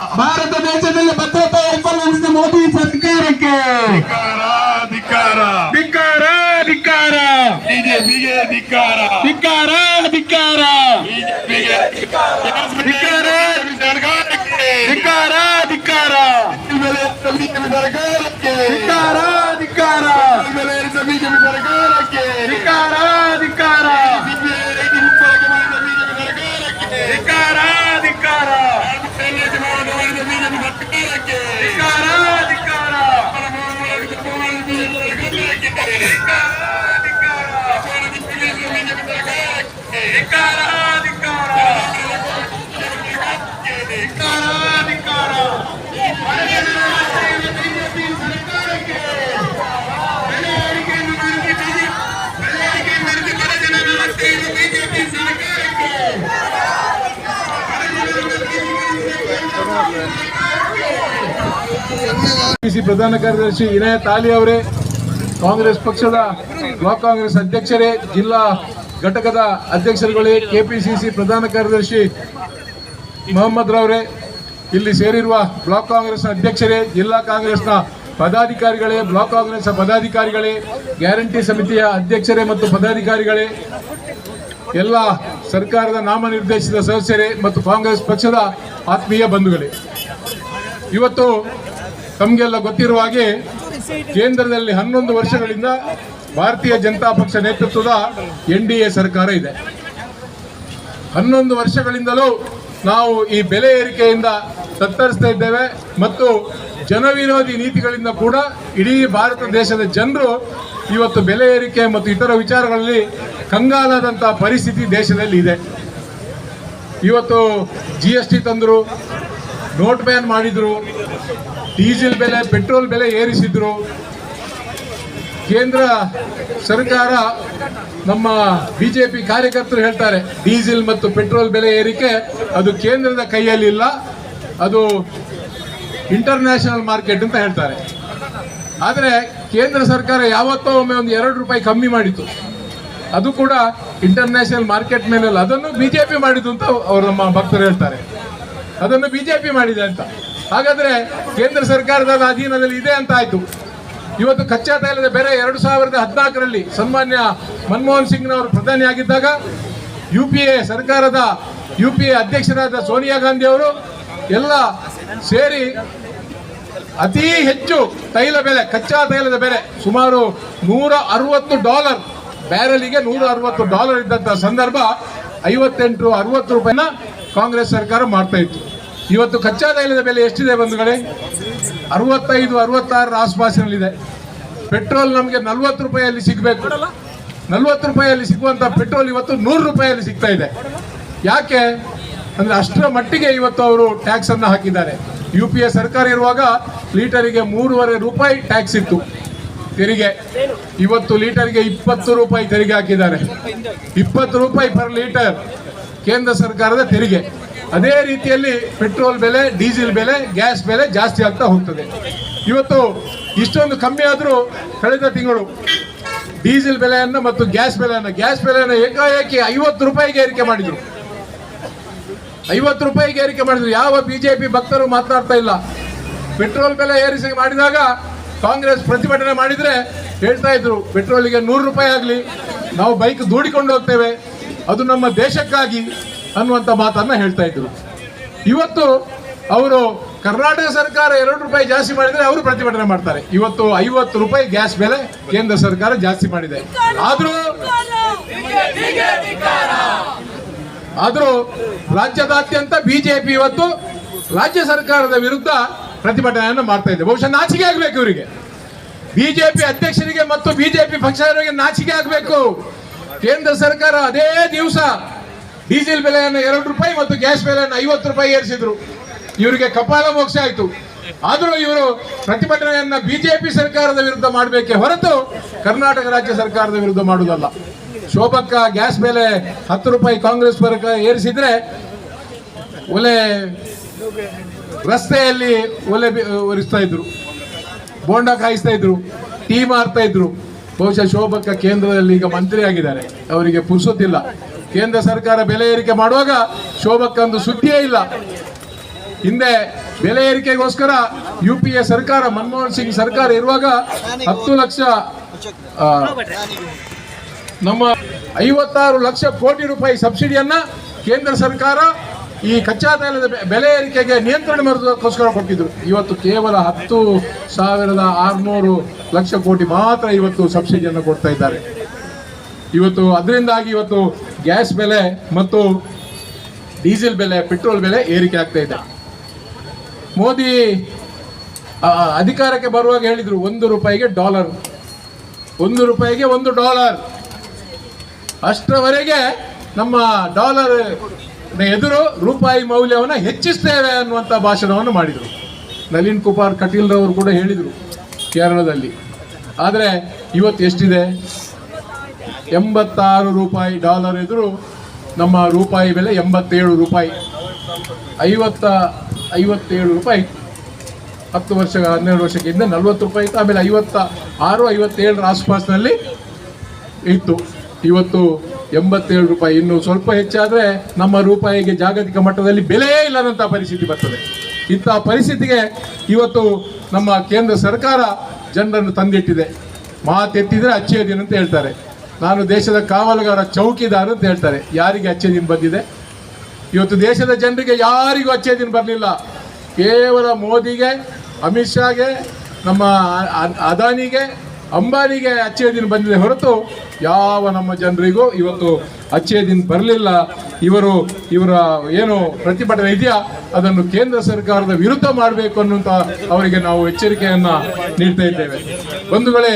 ಭಾರತ ದೇಶದಲ್ಲಿ ಭದ್ರತಾ ವಿಫಲಗೊಳಿಸಿದ ಮೋದಿ ಸರ್ಕಾರಕ್ಕೆ ಧಿಕ್ಕಾರ ಧಿಕ್ಕಾರ ಧಿಕ್ಕಾರ ಬಿಜೆಪಿಗೆ ಧಿಕ್ಕಾರ ಧಿಕ್ಕಾರ ಧಿಕ್ಕಾರ ಬಿಜೆಪಿಗೆ ಧಿಕ್ಕಾರ ಸರ್ಕಾರಕ್ಕೆ ಧಿಕ್ಕಾರ ಧಿಕ್ಕಾರ ಬೆಲೆ ಬಿಜೆಪಿ ಸರ್ಕಾರಕ್ಕೆ ಧಿಕ್ಕಾರ ಧಿಕ್ಕಾರ ಬೆಲೆ ಬಿಜೆಪಿ ಸರ್ಕಾರಕ್ಕೆ ಧಿಕ್ಕಾರ ಧಿಕ್ಕಾರ ಸಿ ಪ್ರಧಾನ ಕಾರ್ಯದರ್ಶಿ ಇನಾಯತ್ ತಾಲಿ ಅವರೇ, ಕಾಂಗ್ರೆಸ್ ಪಕ್ಷದ ಬ್ಲಾಕ್ ಕಾಂಗ್ರೆಸ್ ಅಧ್ಯಕ್ಷರೇ, ಜಿಲ್ಲಾ ಘಟಕದ ಅಧ್ಯಕ್ಷರುಗಳೇ, ಕೆಪಿಸಿಸಿ ಪ್ರಧಾನ ಕಾರ್ಯದರ್ಶಿ ಮೊಹಮ್ಮದ್ ರವರೇ, ಇಲ್ಲಿ ಸೇರಿರುವ ಬ್ಲಾಕ್ ಕಾಂಗ್ರೆಸ್ನ ಅಧ್ಯಕ್ಷರೇ, ಜಿಲ್ಲಾ ಕಾಂಗ್ರೆಸ್ನ ಪದಾಧಿಕಾರಿಗಳೇ, ಬ್ಲಾಕ್ ಕಾಂಗ್ರೆಸ್ನ ಪದಾಧಿಕಾರಿಗಳೇ, ಗ್ಯಾರಂಟಿ ಸಮಿತಿಯ ಅಧ್ಯಕ್ಷರೇ ಮತ್ತು ಪದಾಧಿಕಾರಿಗಳೇ, ಎಲ್ಲ ಸರ್ಕಾರದ ನಾಮನಿರ್ದೇಶಿತ ಸದಸ್ಯರೇ ಮತ್ತು ಕಾಂಗ್ರೆಸ್ ಪಕ್ಷದ ಆತ್ಮೀಯ ಬಂಧುಗಳೇ. ಇವತ್ತು ತಮಗೆಲ್ಲ ಗೊತ್ತಿರುವ ಹಾಗೆ ಕೇಂದ್ರದಲ್ಲಿ ಹನ್ನೊಂದು ವರ್ಷಗಳಿಂದ ಭಾರತೀಯ ಜನತಾ ಪಕ್ಷ ನೇತೃತ್ವದ ಎನ್ ಡಿ ಎ ಸರ್ಕಾರ ಇದೆ. ಹನ್ನೊಂದು ವರ್ಷಗಳಿಂದಲೂ ನಾವು ಈ ಬೆಲೆ ಏರಿಕೆಯಿಂದ ತತ್ತರಿಸ್ತಾ ಇದ್ದೇವೆ ಮತ್ತು ಜನವಿರೋಧಿ ನೀತಿಗಳಿಂದ ಕೂಡ ಇಡೀ ಭಾರತ ದೇಶದ ಜನರು ಇವತ್ತು ಬೆಲೆ ಏರಿಕೆ ಮತ್ತು ಇತರ ವಿಚಾರಗಳಲ್ಲಿ ಕಂಗಾಲಾದಂತಹ ಪರಿಸ್ಥಿತಿ ದೇಶದಲ್ಲಿ ಇದೆ. ಇವತ್ತು ಜಿ ಎಸ್ ಟಿ ತಂದರು, ನೋಟ್ ಬ್ಯಾನ್ ಮಾಡಿದ್ರು ಡೀಸೆಲ್ ಬೆಲೆ, ಪೆಟ್ರೋಲ್ ಬೆಲೆ ಏರಿಸಿದ್ರು. ಕೇಂದ್ರ ಸರ್ಕಾರ ನಮ್ಮ ಬಿಜೆಪಿ ಕಾರ್ಯಕರ್ತರು ಹೇಳ್ತಾರೆ, ಡೀಸೆಲ್ ಮತ್ತು ಪೆಟ್ರೋಲ್ ಬೆಲೆ ಏರಿಕೆ ಅದು ಕೇಂದ್ರದ ಕೈಯಲ್ಲಿ ಇಲ್ಲ, ಅದು ಇಂಟರ್ನ್ಯಾಷನಲ್ ಮಾರ್ಕೆಟ್ ಅಂತ ಹೇಳ್ತಾರೆ. ಆದರೆ ಕೇಂದ್ರ ಸರ್ಕಾರ ಯಾವತ್ತೋ ಒಮ್ಮೆ ಒಂದು ಎರಡು ರೂಪಾಯಿ ಕಮ್ಮಿ ಮಾಡಿತು ಅದು ಕೂಡ ಇಂಟರ್ನ್ಯಾಷನಲ್ ಮಾರ್ಕೆಟ್ ಮೇಲೆಲ್ಲ, ಅದನ್ನು ಬಿಜೆಪಿ ಮಾಡಿದ್ದು ಅಂತ ಅವರು ನಮ್ಮ ಭಕ್ತರು ಹೇಳ್ತಾರೆ. ಅದನ್ನು ಬಿಜೆಪಿ ಮಾಡಿದೆ ಅಂತ. ಹಾಗಾದ್ರೆ ಕೇಂದ್ರ ಸರ್ಕಾರದ ಅಧೀನದಲ್ಲಿ ಇದೆ ಅಂತ ಆಯ್ತು. ಇವತ್ತು ಕಚ್ಚಾ ತೈಲದ ಬೆಲೆ ಎರಡು ಸಾವಿರದ ಹದಿನಾಲ್ಕರಲ್ಲಿ ಸನ್ಮಾನ್ಯ ಮನಮೋಹನ್ ಸಿಂಗ್ನವರು ಪ್ರಧಾನಿ ಆಗಿದ್ದಾಗ ಯು ಪಿ ಎ ಸರ್ಕಾರದ ಯು ಪಿ ಎ ಅಧ್ಯಕ್ಷರಾದ ಸೋನಿಯಾ ಗಾಂಧಿ ಅವರು ಎಲ್ಲ ಸೇರಿ ಅತಿ ಹೆಚ್ಚು ತೈಲ ಬೆಲೆ, ಕಚ್ಚಾ ತೈಲದ ಬೆಲೆ ಸುಮಾರು ನೂರ ಅರವತ್ತು ಡಾಲರ್, ಬ್ಯಾರಲಿಗೆ ನೂರ ಅರವತ್ತು ಡಾಲರ್ ಇದ್ದಂಥ ಸಂದರ್ಭ ಐವತ್ತೆಂಟು ಅರವತ್ತು ರೂಪಾಯಿನ ಕಾಂಗ್ರೆಸ್ ಸರ್ಕಾರ ಮಾಡ್ತಾ ಇವತ್ತು ಕಚ್ಚಾ ತೈಲದ ಬೆಲೆ ಎಷ್ಟಿದೆ ಬಂಧುಗಳೇ? ಅರವತ್ತೈದು, ಅರವತ್ತಾರರ ಆಸ್ಪಾಸಿನಲ್ಲಿದೆ. ಪೆಟ್ರೋಲ್ ನಮಗೆ ನಲ್ವತ್ತು ರೂಪಾಯಿಯಲ್ಲಿ ಸಿಗಬೇಕು. ನಲ್ವತ್ತು ರೂಪಾಯಿಯಲ್ಲಿ ಸಿಗುವಂಥ ಪೆಟ್ರೋಲ್ ಇವತ್ತು ನೂರು ರೂಪಾಯಿಯಲ್ಲಿ ಸಿಗ್ತಾ ಇದೆ. ಯಾಕೆ? ಅಂದ್ರೆ ಅಷ್ಟರ ಮಟ್ಟಿಗೆ ಇವತ್ತು ಅವರು ಟ್ಯಾಕ್ಸನ್ನು ಹಾಕಿದ್ದಾರೆ. ಯು ಪಿ ಎ ಸರ್ಕಾರ ಇರುವಾಗ ಲೀಟರಿಗೆ ಮೂರುವರೆ ರೂಪಾಯಿ ಟ್ಯಾಕ್ಸ್ ಇತ್ತು. ತೆರಿಗೆ. ಇವತ್ತು ಲೀಟರ್ಗೆ ಇಪ್ಪತ್ತು ರೂಪಾಯಿ ತೆರಿಗೆ ಹಾಕಿದ್ದಾರೆ. ಇಪ್ಪತ್ತು ರೂಪಾಯಿ ಪರ್ ಲೀಟರ್ ಕೇಂದ್ರ ಸರ್ಕಾರದ ತೆರಿಗೆ. ಅದೇ ರೀತಿಯಲ್ಲಿ ಪೆಟ್ರೋಲ್ ಬೆಲೆ, ಡೀಸೆಲ್ ಬೆಲೆ, ಗ್ಯಾಸ್ ಬೆಲೆ ಜಾಸ್ತಿ ಆಗ್ತಾ ಹೋಗ್ತದೆ. ಇವತ್ತು ಇಷ್ಟೊಂದು ಕಮ್ಮಿ ಆದರೂ ಕಳೆದ ತಿಂಗಳು ಡೀಸೆಲ್ ಬೆಲೆಯನ್ನು ಮತ್ತು ಗ್ಯಾಸ್ ಬೆಲೆಯನ್ನು ಗ್ಯಾಸ್ ಬೆಲೆಯನ್ನು ಏಕಾಏಕಿ ಐವತ್ತು ರೂಪಾಯಿಗೆ ಏರಿಕೆ ಮಾಡಿದರು. ಐವತ್ತು ರೂಪಾಯಿಗೆ ಏರಿಕೆ ಮಾಡಿದರು. ಯಾವ ಬಿಜೆಪಿ ಭಕ್ತರು ಮಾತನಾಡ್ತಾ ಇಲ್ಲ. ಪೆಟ್ರೋಲ್ ಬೆಲೆ ಏರಿಸಿ ಮಾಡಿದಾಗ ಕಾಂಗ್ರೆಸ್ ಪ್ರತಿಭಟನೆ ಮಾಡಿದರೆ ಹೇಳ್ತಾ ಇದ್ರು, ಪೆಟ್ರೋಲಿಗೆ ನೂರು ರೂಪಾಯಿ ಆಗಲಿ, ನಾವು ಬೈಕ್ ದೂಡಿಕೊಂಡು ಹೋಗ್ತೇವೆ. ಅದು ನಮ್ಮ ದೇಶಕ್ಕಾಗಿ ಅನ್ನುವಂಥ ಮಾತನ್ನ ಹೇಳ್ತಾ ಇದ್ರು. ಇವತ್ತು ಅವರು ಕರ್ನಾಟಕ ಸರ್ಕಾರ ಎರಡು ರೂಪಾಯಿ ಜಾಸ್ತಿ ಮಾಡಿದ್ರೆ ಅವರು ಪ್ರತಿಭಟನೆ ಮಾಡ್ತಾರೆ. ಇವತ್ತು ಐವತ್ತು ರೂಪಾಯಿ ಗ್ಯಾಸ್ ಬೆಲೆ ಕೇಂದ್ರ ಸರ್ಕಾರ ಜಾಸ್ತಿ ಮಾಡಿದೆ. ಆದ್ರೂ ಆದರೂ ರಾಜ್ಯದಾದ್ಯಂತ ಬಿಜೆಪಿ ಇವತ್ತು ರಾಜ್ಯ ಸರ್ಕಾರದ ವಿರುದ್ಧ ಪ್ರತಿಭಟನೆಯನ್ನು ಮಾಡ್ತಾ ಇದೆ. ಬಹುಶಃ ನಾಚಿಕೆ ಆಗಬೇಕು ಇವರಿಗೆ. ಬಿಜೆಪಿ ಅಧ್ಯಕ್ಷರಿಗೆ ಮತ್ತು ಬಿಜೆಪಿ ಪಕ್ಷದವರಿಗೆ ನಾಚಿಕೆ ಆಗಬೇಕು. ಕೇಂದ್ರ ಸರ್ಕಾರ ಅದೇ ದಿವಸ ಡೀಸೆಲ್ ಬೆಲೆಯನ್ನು ಎರಡು ರೂಪಾಯಿ ಮತ್ತು ಗ್ಯಾಸ್ ಬೆಲೆಯನ್ನು ಐವತ್ತು ರೂಪಾಯಿ ಏರಿಸಿದ್ರು. ಇವರಿಗೆ ಕಪಾಲ ಮೋಕ್ಷ ಆಯಿತು. ಆದರೂ ಇವರು ಪ್ರತಿಭಟನೆಯನ್ನ ಬಿಜೆಪಿ ಸರ್ಕಾರದ ವಿರುದ್ಧ ಮಾಡಬೇಕೇ ಹೊರತು ಕರ್ನಾಟಕ ರಾಜ್ಯ ಸರ್ಕಾರದ ವಿರುದ್ಧ ಮಾಡುವುದಲ್ಲ. ಶೋಭಕ್ಕ ಗ್ಯಾಸ್ ಬೆಲೆ ಹತ್ತು ರೂಪಾಯಿ ಕಾಂಗ್ರೆಸ್ ವರ್ಗ ಏರಿಸಿದ್ರೆ ಒಲೆ ರಸ್ತೆಯಲ್ಲಿ ಒಲೆ ಒರೆಸ್ತಾ ಇದ್ರು. ಬೋಂಡ ಕಾಯಿಸ್ತಾ ಇದ್ರು. ಟೀ ಮಾರ್ತಾ ಇದ್ರು. ಬಹುಶಃ ಶೋಭಕ್ಕ ಕೇಂದ್ರದಲ್ಲಿ ಈಗ ಮಂತ್ರಿ ಆಗಿದ್ದಾರೆ ಅವರಿಗೆ ಪುರ್ಸೊತ್ತಿಲ್ಲ. ಕೇಂದ್ರ ಸರ್ಕಾರ ಬೆಲೆ ಏರಿಕೆ ಮಾಡುವಾಗ ಶೋಭಕ್ಕೊಂದು ಸುದ್ದಿಯೇ ಇಲ್ಲ. ಹಿಂದೆ ಬೆಲೆ ಏರಿಕೆಗೋಸ್ಕರ ಯು ಪಿ ಎ ಸರ್ಕಾರ, ಮನಮೋಹನ್ ಸಿಂಗ್ ಸರ್ಕಾರ ಇರುವಾಗ ಹತ್ತು ಲಕ್ಷ ನಮ್ಮ ಐವತ್ತಾರು ಲಕ್ಷ ಕೋಟಿ ರೂಪಾಯಿ ಸಬ್ಸಿಡಿಯನ್ನ ಕೇಂದ್ರ ಸರ್ಕಾರ ಈ ಕಚ್ಚಾ ತೈಲದ ಬೆಲೆ ಏರಿಕೆಗೆ ನಿಯಂತ್ರಣ ಮಾಡೋದಕ್ಕೋಸ್ಕರ ಕೊಟ್ಟಿದ್ರು. ಇವತ್ತು ಕೇವಲ ಹತ್ತು ಸಾವಿರದ ಆರುನೂರು ಲಕ್ಷ ಕೋಟಿ ಮಾತ್ರ ಇವತ್ತು ಸಬ್ಸಿಡಿಯನ್ನು ಕೊಡ್ತಾ ಇದ್ದಾರೆ. ಇವತ್ತು, ಅದರಿಂದಾಗಿ ಇವತ್ತು ಗ್ಯಾಸ್ ಬೆಲೆ ಮತ್ತು ಡೀಸೆಲ್ ಬೆಲೆ ಪೆಟ್ರೋಲ್ ಬೆಲೆ ಏರಿಕೆ ಆಗ್ತಾ ಇದೆ. ಮೋದಿ ಅಧಿಕಾರಕ್ಕೆ ಬರುವಾಗ ಹೇಳಿದರು, ಒಂದು ರೂಪಾಯಿಗೆ ಡಾಲರ್ ಒಂದು ರೂಪಾಯಿಗೆ ಒಂದು ಡಾಲರ್ ಅಷ್ಟರವರೆಗೆ ನಮ್ಮ ಡಾಲರ್ ಎದುರು ರೂಪಾಯಿ ಮೌಲ್ಯವನ್ನು ಹೆಚ್ಚಿಸ್ತೇವೆ ಅನ್ನುವಂಥ ಭಾಷಣವನ್ನು ಮಾಡಿದರು. ನಳಿನ್ ಕುಮಾರ್ ಕಟೀಲ್ರವರು ಕೂಡ ಹೇಳಿದರು ಕೇರಳದಲ್ಲಿ. ಆದರೆ ಇವತ್ತು ಎಷ್ಟಿದೆ? ಎಂಬತ್ತಾರು ರೂಪಾಯಿ ಡಾಲರ್ ಎದುರು ನಮ್ಮ ರೂಪಾಯಿ ಬೆಲೆ ಎಂಬತ್ತೇಳು ರೂಪಾಯಿ. ಐವತ್ತ, ಐವತ್ತೇಳು ರೂಪಾಯಿ. ಹತ್ತು ವರ್ಷ, ಹನ್ನೆರಡು ವರ್ಷಕ್ಕೆ ಹಿಂದೆ ನಲ್ವತ್ತು ರೂಪಾಯಿ ಇತ್ತು. ಆಮೇಲೆ ಐವತ್ತ, ಆರು, ಐವತ್ತೇಳರ ಆಸ್ಪಾಸ್ನಲ್ಲಿ ಇತ್ತು. ಇವತ್ತು ಎಂಬತ್ತೇಳು ರೂಪಾಯಿ. ಇನ್ನು ಸ್ವಲ್ಪ ಹೆಚ್ಚಾದರೆ ನಮ್ಮ ರೂಪಾಯಿಗೆ ಜಾಗತಿಕ ಮಟ್ಟದಲ್ಲಿ ಬೆಲೆಯೇ ಇಲ್ಲದಂಥ ಪರಿಸ್ಥಿತಿ ಬರ್ತದೆ. ಇಂಥ ಪರಿಸ್ಥಿತಿಗೆ ಇವತ್ತು ನಮ್ಮ ಕೇಂದ್ರ ಸರ್ಕಾರ ಜನರನ್ನು ತಂದಿಟ್ಟಿದೆ. ಮಾತೆತ್ತಿದರೆ ಅಚ್ಚೇ ದಿನ ಅಂತ ಹೇಳ್ತಾರೆ. ನಾನು ದೇಶದ ಕಾವಲುಗಾರ ಚೌಕಿದಾರ ಅಂತ ಹೇಳ್ತಾರೆ. ಯಾರಿಗೆ ಅಚ್ಚೇ ದಿನ ಬಂದಿದೆ? ಇವತ್ತು ದೇಶದ ಜನರಿಗೆ ಯಾರಿಗೂ ಅಚ್ಚೆ ದಿನ ಬರಲಿಲ್ಲ. ಕೇವಲ ಮೋದಿಗೆ, ಅಮಿತ್ ಶಾಗೆ, ನಮ್ಮ ಅದಾನಿಗೆ, ಅಂಬಾನಿಗೆ ಅಚ್ಚೆ ದಿನ ಬಂದಿದೆ ಹೊರತು ಯಾವ ನಮ್ಮ ಜನರಿಗೂ ಇವತ್ತು ಅಚ್ಚೆ ದಿನ ಬರಲಿಲ್ಲ. ಇವರು, ಇವರ ಏನು ಪ್ರತಿಭಟನೆ ಇದೆಯಾ? ಅದನ್ನು ಕೇಂದ್ರ ಸರ್ಕಾರದ ವಿರುದ್ಧ ಮಾಡಬೇಕು ಅನ್ನುವಂಥ ಅವರಿಗೆ ನಾವು ಎಚ್ಚರಿಕೆಯನ್ನು ನೀಡ್ತಾ ಇದ್ದೇವೆ. ಒಂದು ವೇಳೆ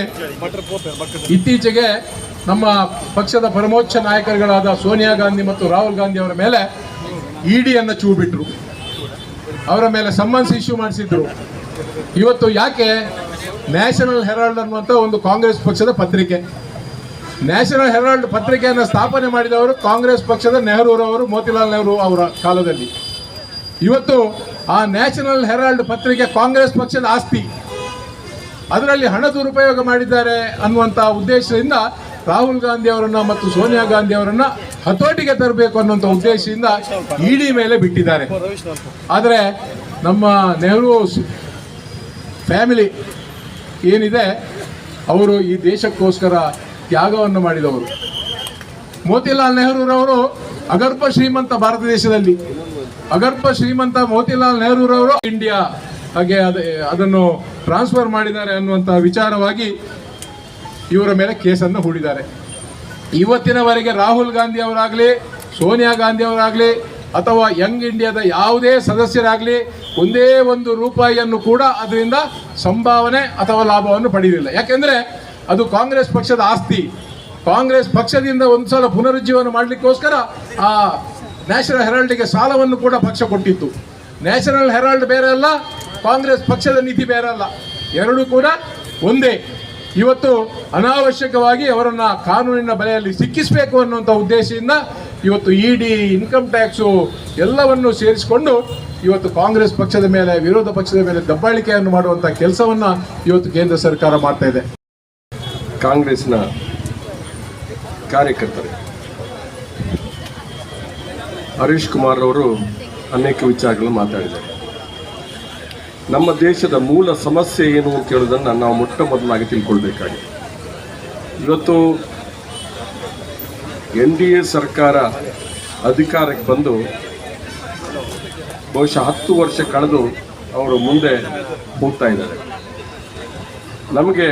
ಇತ್ತೀಚೆಗೆ ನಮ್ಮ ಪಕ್ಷದ ಪರಮೋಚ್ಚ ನಾಯಕರುಗಳಾದ ಸೋನಿಯಾ ಗಾಂಧಿ ಮತ್ತು ರಾಹುಲ್ ಗಾಂಧಿ ಅವರ ಮೇಲೆ ಇಡಿಯನ್ನು ಚೂ ಬಿಟ್ಟರು ಅವರ ಮೇಲೆ ಸಮ್ಮನ್ಸ್ ಇಶ್ಯೂ ಮಾಡಿಸಿದ್ರು. ಇವತ್ತು ಯಾಕೆ ನ್ಯಾಷನಲ್ ಹೆರಾಲ್ಡ್ ಅನ್ನುವಂಥ ಒಂದು ಕಾಂಗ್ರೆಸ್ ಪಕ್ಷದ ಪತ್ರಿಕೆ. ನ್ಯಾಷನಲ್ ಹೆರಾಲ್ಡ್ ಪತ್ರಿಕೆಯನ್ನು ಸ್ಥಾಪನೆ ಮಾಡಿದವರು ಕಾಂಗ್ರೆಸ್ ಪಕ್ಷದ ನೆಹರೂರವರು ಮೋತಿಲಾಲ್ ನೆಹರು ಅವರ ಕಾಲದಲ್ಲಿ. ಇವತ್ತು ಆ ನ್ಯಾಷನಲ್ ಹೆರಾಲ್ಡ್ ಪತ್ರಿಕೆ ಕಾಂಗ್ರೆಸ್ ಪಕ್ಷದ ಆಸ್ತಿ. ಅದರಲ್ಲಿ ಹಣ ದುರುಪಯೋಗ ಮಾಡಿದ್ದಾರೆ ಅನ್ನುವಂಥ ಉದ್ದೇಶದಿಂದ ರಾಹುಲ್ ಗಾಂಧಿ ಅವರನ್ನ ಮತ್ತು ಸೋನಿಯಾ ಗಾಂಧಿ ಅವರನ್ನ ಹತೋಟಿಗೆ ತರಬೇಕು ಅನ್ನುವಂಥ ಉದ್ದೇಶದಿಂದ ಇಡಿ ಮೇಲೆ ಬಿಟ್ಟಿದ್ದಾರೆ. ಆದರೆ ನಮ್ಮ ನೆಹರು ಫ್ಯಾಮಿಲಿ ಏನಿದೆ, ಅವರು ಈ ದೇಶಕ್ಕೋಸ್ಕರ ತ್ಯಾಗವನ್ನು ಮಾಡಿದವರು. ಮೋತಿಲಾಲ್ ನೆಹರೂರವರು ಅಗರ್ಭ ಶ್ರೀಮಂತ ಭಾರತ ದೇಶದಲ್ಲಿ. ಅಗರ್ಭ ಶ್ರೀಮಂತ ಮೋತಿಲಾಲ್ ನೆಹರೂರವರು ಇಂಡಿಯಾ ಹಾಗೆ ಅದ, ಅದನ್ನು ಟ್ರಾನ್ಸ್ಫರ್ ಮಾಡಿದ್ದಾರೆ ಅನ್ನುವಂಥ ವಿಚಾರವಾಗಿ ಇವರ ಮೇಲೆ ಕೇಸನ್ನು ಹೂಡಿದ್ದಾರೆ. ಇವತ್ತಿನವರೆಗೆ ರಾಹುಲ್ ಗಾಂಧಿ ಅವರಾಗಲಿ, ಸೋನಿಯಾ ಗಾಂಧಿ ಅವರಾಗಲಿ, ಅಥವಾ ಯಂಗ್ ಇಂಡಿಯಾದ ಯಾವುದೇ ಸದಸ್ಯರಾಗಲಿ, ಒಂದೇ ಒಂದು ರೂಪಾಯಿಯನ್ನು ಕೂಡ ಅದರಿಂದ ಸಂಭಾವನೆ ಅಥವಾ ಲಾಭವನ್ನು ಪಡೆಯಲಿಲ್ಲ ಯಾಕೆಂದರೆ ಅದು ಕಾಂಗ್ರೆಸ್ ಪಕ್ಷದ ಆಸ್ತಿ. ಕಾಂಗ್ರೆಸ್ ಪಕ್ಷದಿಂದ ಒಂದು ಸಲ ಪುನರುಜ್ಜೀವನ ಮಾಡಲಿಕ್ಕೋಸ್ಕರ ಆ ನ್ಯಾಷನಲ್ ಹೆರಾಲ್ಡಿಗೆ ಸಾಲವನ್ನು ಕೂಡ ಪಕ್ಷ ಕೊಟ್ಟಿತ್ತು. ನ್ಯಾಷನಲ್ ಹೆರಾಲ್ಡ್ ಬೇರೆ ಅಲ್ಲ, ಕಾಂಗ್ರೆಸ್ ಪಕ್ಷದ ನೀತಿ ಬೇರೆ ಅಲ್ಲ. ಎರಡೂ ಕೂಡ ಒಂದೇ. ಇವತ್ತು ಅನಾವಶ್ಯಕವಾಗಿ ಅವರನ್ನ ಕಾನೂನಿನ ಬಲೆಯಲ್ಲಿ ಸಿಕ್ಕಿಸಬೇಕು ಅನ್ನುವಂಥ ಉದ್ದೇಶದಿಂದ ಇವತ್ತು ಇ ಡಿ ಇನ್ಕಮ್ ಟ್ಯಾಕ್ಸು ಎಲ್ಲವನ್ನು ಸೇರಿಸಿಕೊಂಡು ಇವತ್ತು ಕಾಂಗ್ರೆಸ್ ಪಕ್ಷದ ಮೇಲೆ, ವಿರೋಧ ಪಕ್ಷದ ಮೇಲೆ ದಬ್ಬಾಳಿಕೆಯನ್ನು ಮಾಡುವಂಥ ಕೆಲಸವನ್ನ ಇವತ್ತು ಕೇಂದ್ರ ಸರ್ಕಾರ ಮಾಡ್ತಾ ಇದೆ. ಕಾಂಗ್ರೆಸ್ನ ಕಾರ್ಯಕರ್ತರು ಹರೀಶ್ ಕುಮಾರ್ ಅವರು ಅನೇಕ ವಿಚಾರಗಳನ್ನು ಮಾತಾಡಿದ್ದಾರೆ. ನಮ್ಮ ದೇಶದ ಮೂಲ ಸಮಸ್ಯೆ ಏನು ಅಂತ ಹೇಳೋದನ್ನು ನಾವು ಮೊಟ್ಟ ಮೊದಲಾಗಿ ತಿಳ್ಕೊಳ್ಬೇಕಾಗಿದೆ. ಇವತ್ತು ಎನ್ ಡಿ ಎ ಸರ್ಕಾರ ಅಧಿಕಾರಕ್ಕೆ ಬಂದು ಬಹುಶಃ ಹತ್ತು ವರ್ಷ ಕಳೆದು ಅವರು ಮುಂದೆ ಹೋಗ್ತಾ ಇದ್ದಾರೆ. ನಮಗೆ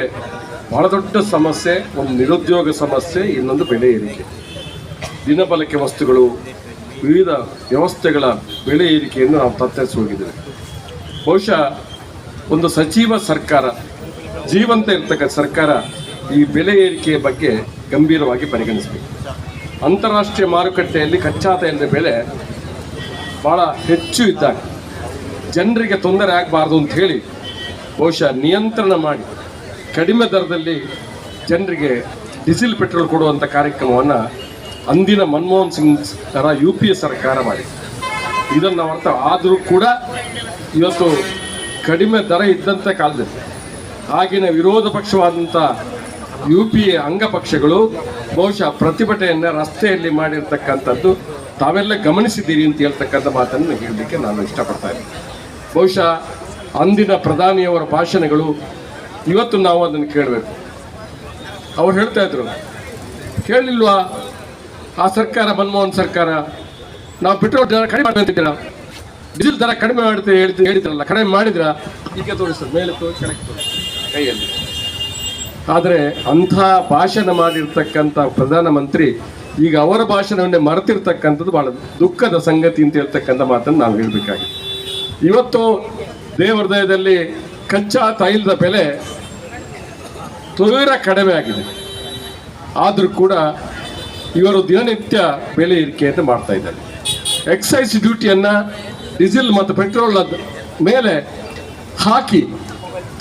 ಬಹಳ ದೊಡ್ಡ ಸಮಸ್ಯೆ, ಒಂದು ನಿರುದ್ಯೋಗ ಸಮಸ್ಯೆ, ಇನ್ನೊಂದು ಬೆಲೆ ಏರಿಕೆ. ದಿನಬಳಕೆ ವಸ್ತುಗಳು, ವಿವಿಧ ವ್ಯವಸ್ಥೆಗಳ ಬೆಲೆ ಏರಿಕೆಯನ್ನು ನಾವು ತತ್ತರಿಸಿ ಹೋಗಿದ್ದೇವೆ. ಬಹುಶಃ ಒಂದು ಸಚಿವ ಸರ್ಕಾರ, ಜೀವಂತ ಇರ್ತಕ್ಕಂಥ ಸರ್ಕಾರ ಈ ಬೆಲೆ ಏರಿಕೆಯ ಬಗ್ಗೆ ಗಂಭೀರವಾಗಿ ಪರಿಗಣಿಸಬೇಕು. ಅಂತಾರಾಷ್ಟ್ರೀಯ ಮಾರುಕಟ್ಟೆಯಲ್ಲಿ ಕಚ್ಚಾ ತೈಲದ ಬೆಲೆ ಭಾಳ ಹೆಚ್ಚು ಇದ್ದಾಗ ಜನರಿಗೆ ತೊಂದರೆ ಆಗಬಾರ್ದು ಅಂತ ಹೇಳಿ ಬಹುಶಃ ನಿಯಂತ್ರಣ ಮಾಡಿ ಕಡಿಮೆ ದರದಲ್ಲಿ ಜನರಿಗೆ ಡೀಸೆಲ್ ಪೆಟ್ರೋಲ್ ಕೊಡುವಂಥ ಕಾರ್ಯಕ್ರಮವನ್ನು ಅಂದಿನ ಮನಮೋಹನ್ ಸಿಂಗ್ ಥರ ಯು ಪಿ ಎ ಸರ್ಕಾರ ಮಾಡಿ ಇದನ್ನು ನಾವು ಅರ್ಥ ಆದರೂ ಕೂಡ ಇವತ್ತು ಕಡಿಮೆ ದರ ಇದ್ದಂಥ ಕಾಲದಲ್ಲಿ ಆಗಿನ ವಿರೋಧ ಪಕ್ಷವಾದಂಥ ಯು ಪಿ ಎ ಅಂಗಪಕ್ಷಗಳು ಬಹುಶಃ ಪ್ರತಿಭಟನೆಯನ್ನು ರಸ್ತೆಯಲ್ಲಿ ಮಾಡಿರ್ತಕ್ಕಂಥದ್ದು ತಾವೆಲ್ಲ ಗಮನಿಸಿದ್ದೀರಿ ಅಂತ ಹೇಳ್ತಕ್ಕಂಥ ಮಾತನ್ನು ಹೇಳಲಿಕ್ಕೆ ನಾನು ಇಷ್ಟಪಡ್ತಾ ಇದ್ದೀನಿ. ಬಹುಶಃ ಅಂದಿನ ಪ್ರಧಾನಿಯವರ ಭಾಷಣಗಳು ಇವತ್ತು ನಾವು ಅದನ್ನು ಕೇಳಬೇಕು. ಅವ್ರು ಹೇಳ್ತಾ ಇದ್ರು ಕೇಳಲಿಲ್ವಾ ಆ ಸರ್ಕಾರ, ಮನಮೋಹನ್ ಸರ್ಕಾರ ನಾವು ಪೆಟ್ರೋಲ್ ದರ ಕಡಿಮೆ ಮಾಡ್ತಿದ್ದೀರಾ ಡೀಸೆಲ್ ದರ ಕಡಿಮೆ ಮಾಡ್ತೀವಿ ಹೇಳ್ತೀವಿ ಹೇಳಿದ್ರಲ್ಲ ಕಡಿಮೆ ಮಾಡಿದ್ರ? ಈಗ ತೋರಿಸ್ತದೆ ಮೇಲೆ ತೋರಿಸಿ. ಕಡೆಕ್ಟ್ ಕೈಯಲ್ಲಿ. ಆದರೆ ಅಂಥ ಭಾಷಣ ಮಾಡಿರ್ತಕ್ಕಂಥ ಪ್ರಧಾನಮಂತ್ರಿ ಈಗ ಅವರ ಭಾಷಣವನ್ನೇ ಮರೆತಿರ್ತಕ್ಕಂಥದ್ದು ಬಹಳ ದುಃಖದ ಸಂಗತಿ ಅಂತ ಹೇಳ್ತಕ್ಕಂಥ ಮಾತನ್ನು ನಾವು ಹೇಳಬೇಕಾಗಿದೆ. ಇವತ್ತು ದೇವರ ದಯದಲ್ಲಿ ಕಚ್ಚಾ ತೈಲದ ಬೆಲೆ ತೀರ ಕಡಿಮೆ ಆಗಿದೆ. ಆದರೂ ಕೂಡ ಇವರು ದಿನನಿತ್ಯ ಬೆಲೆ ಏರಿಕೆಯನ್ನು ಮಾಡ್ತಾ ಇದ್ದಾರೆ. ಎಕ್ಸೈಸ್ ಡ್ಯೂಟಿಯನ್ನು ಡೀಸೆಲ್ ಮತ್ತು ಪೆಟ್ರೋಲ್ ಮೇಲೆ ಹಾಕಿ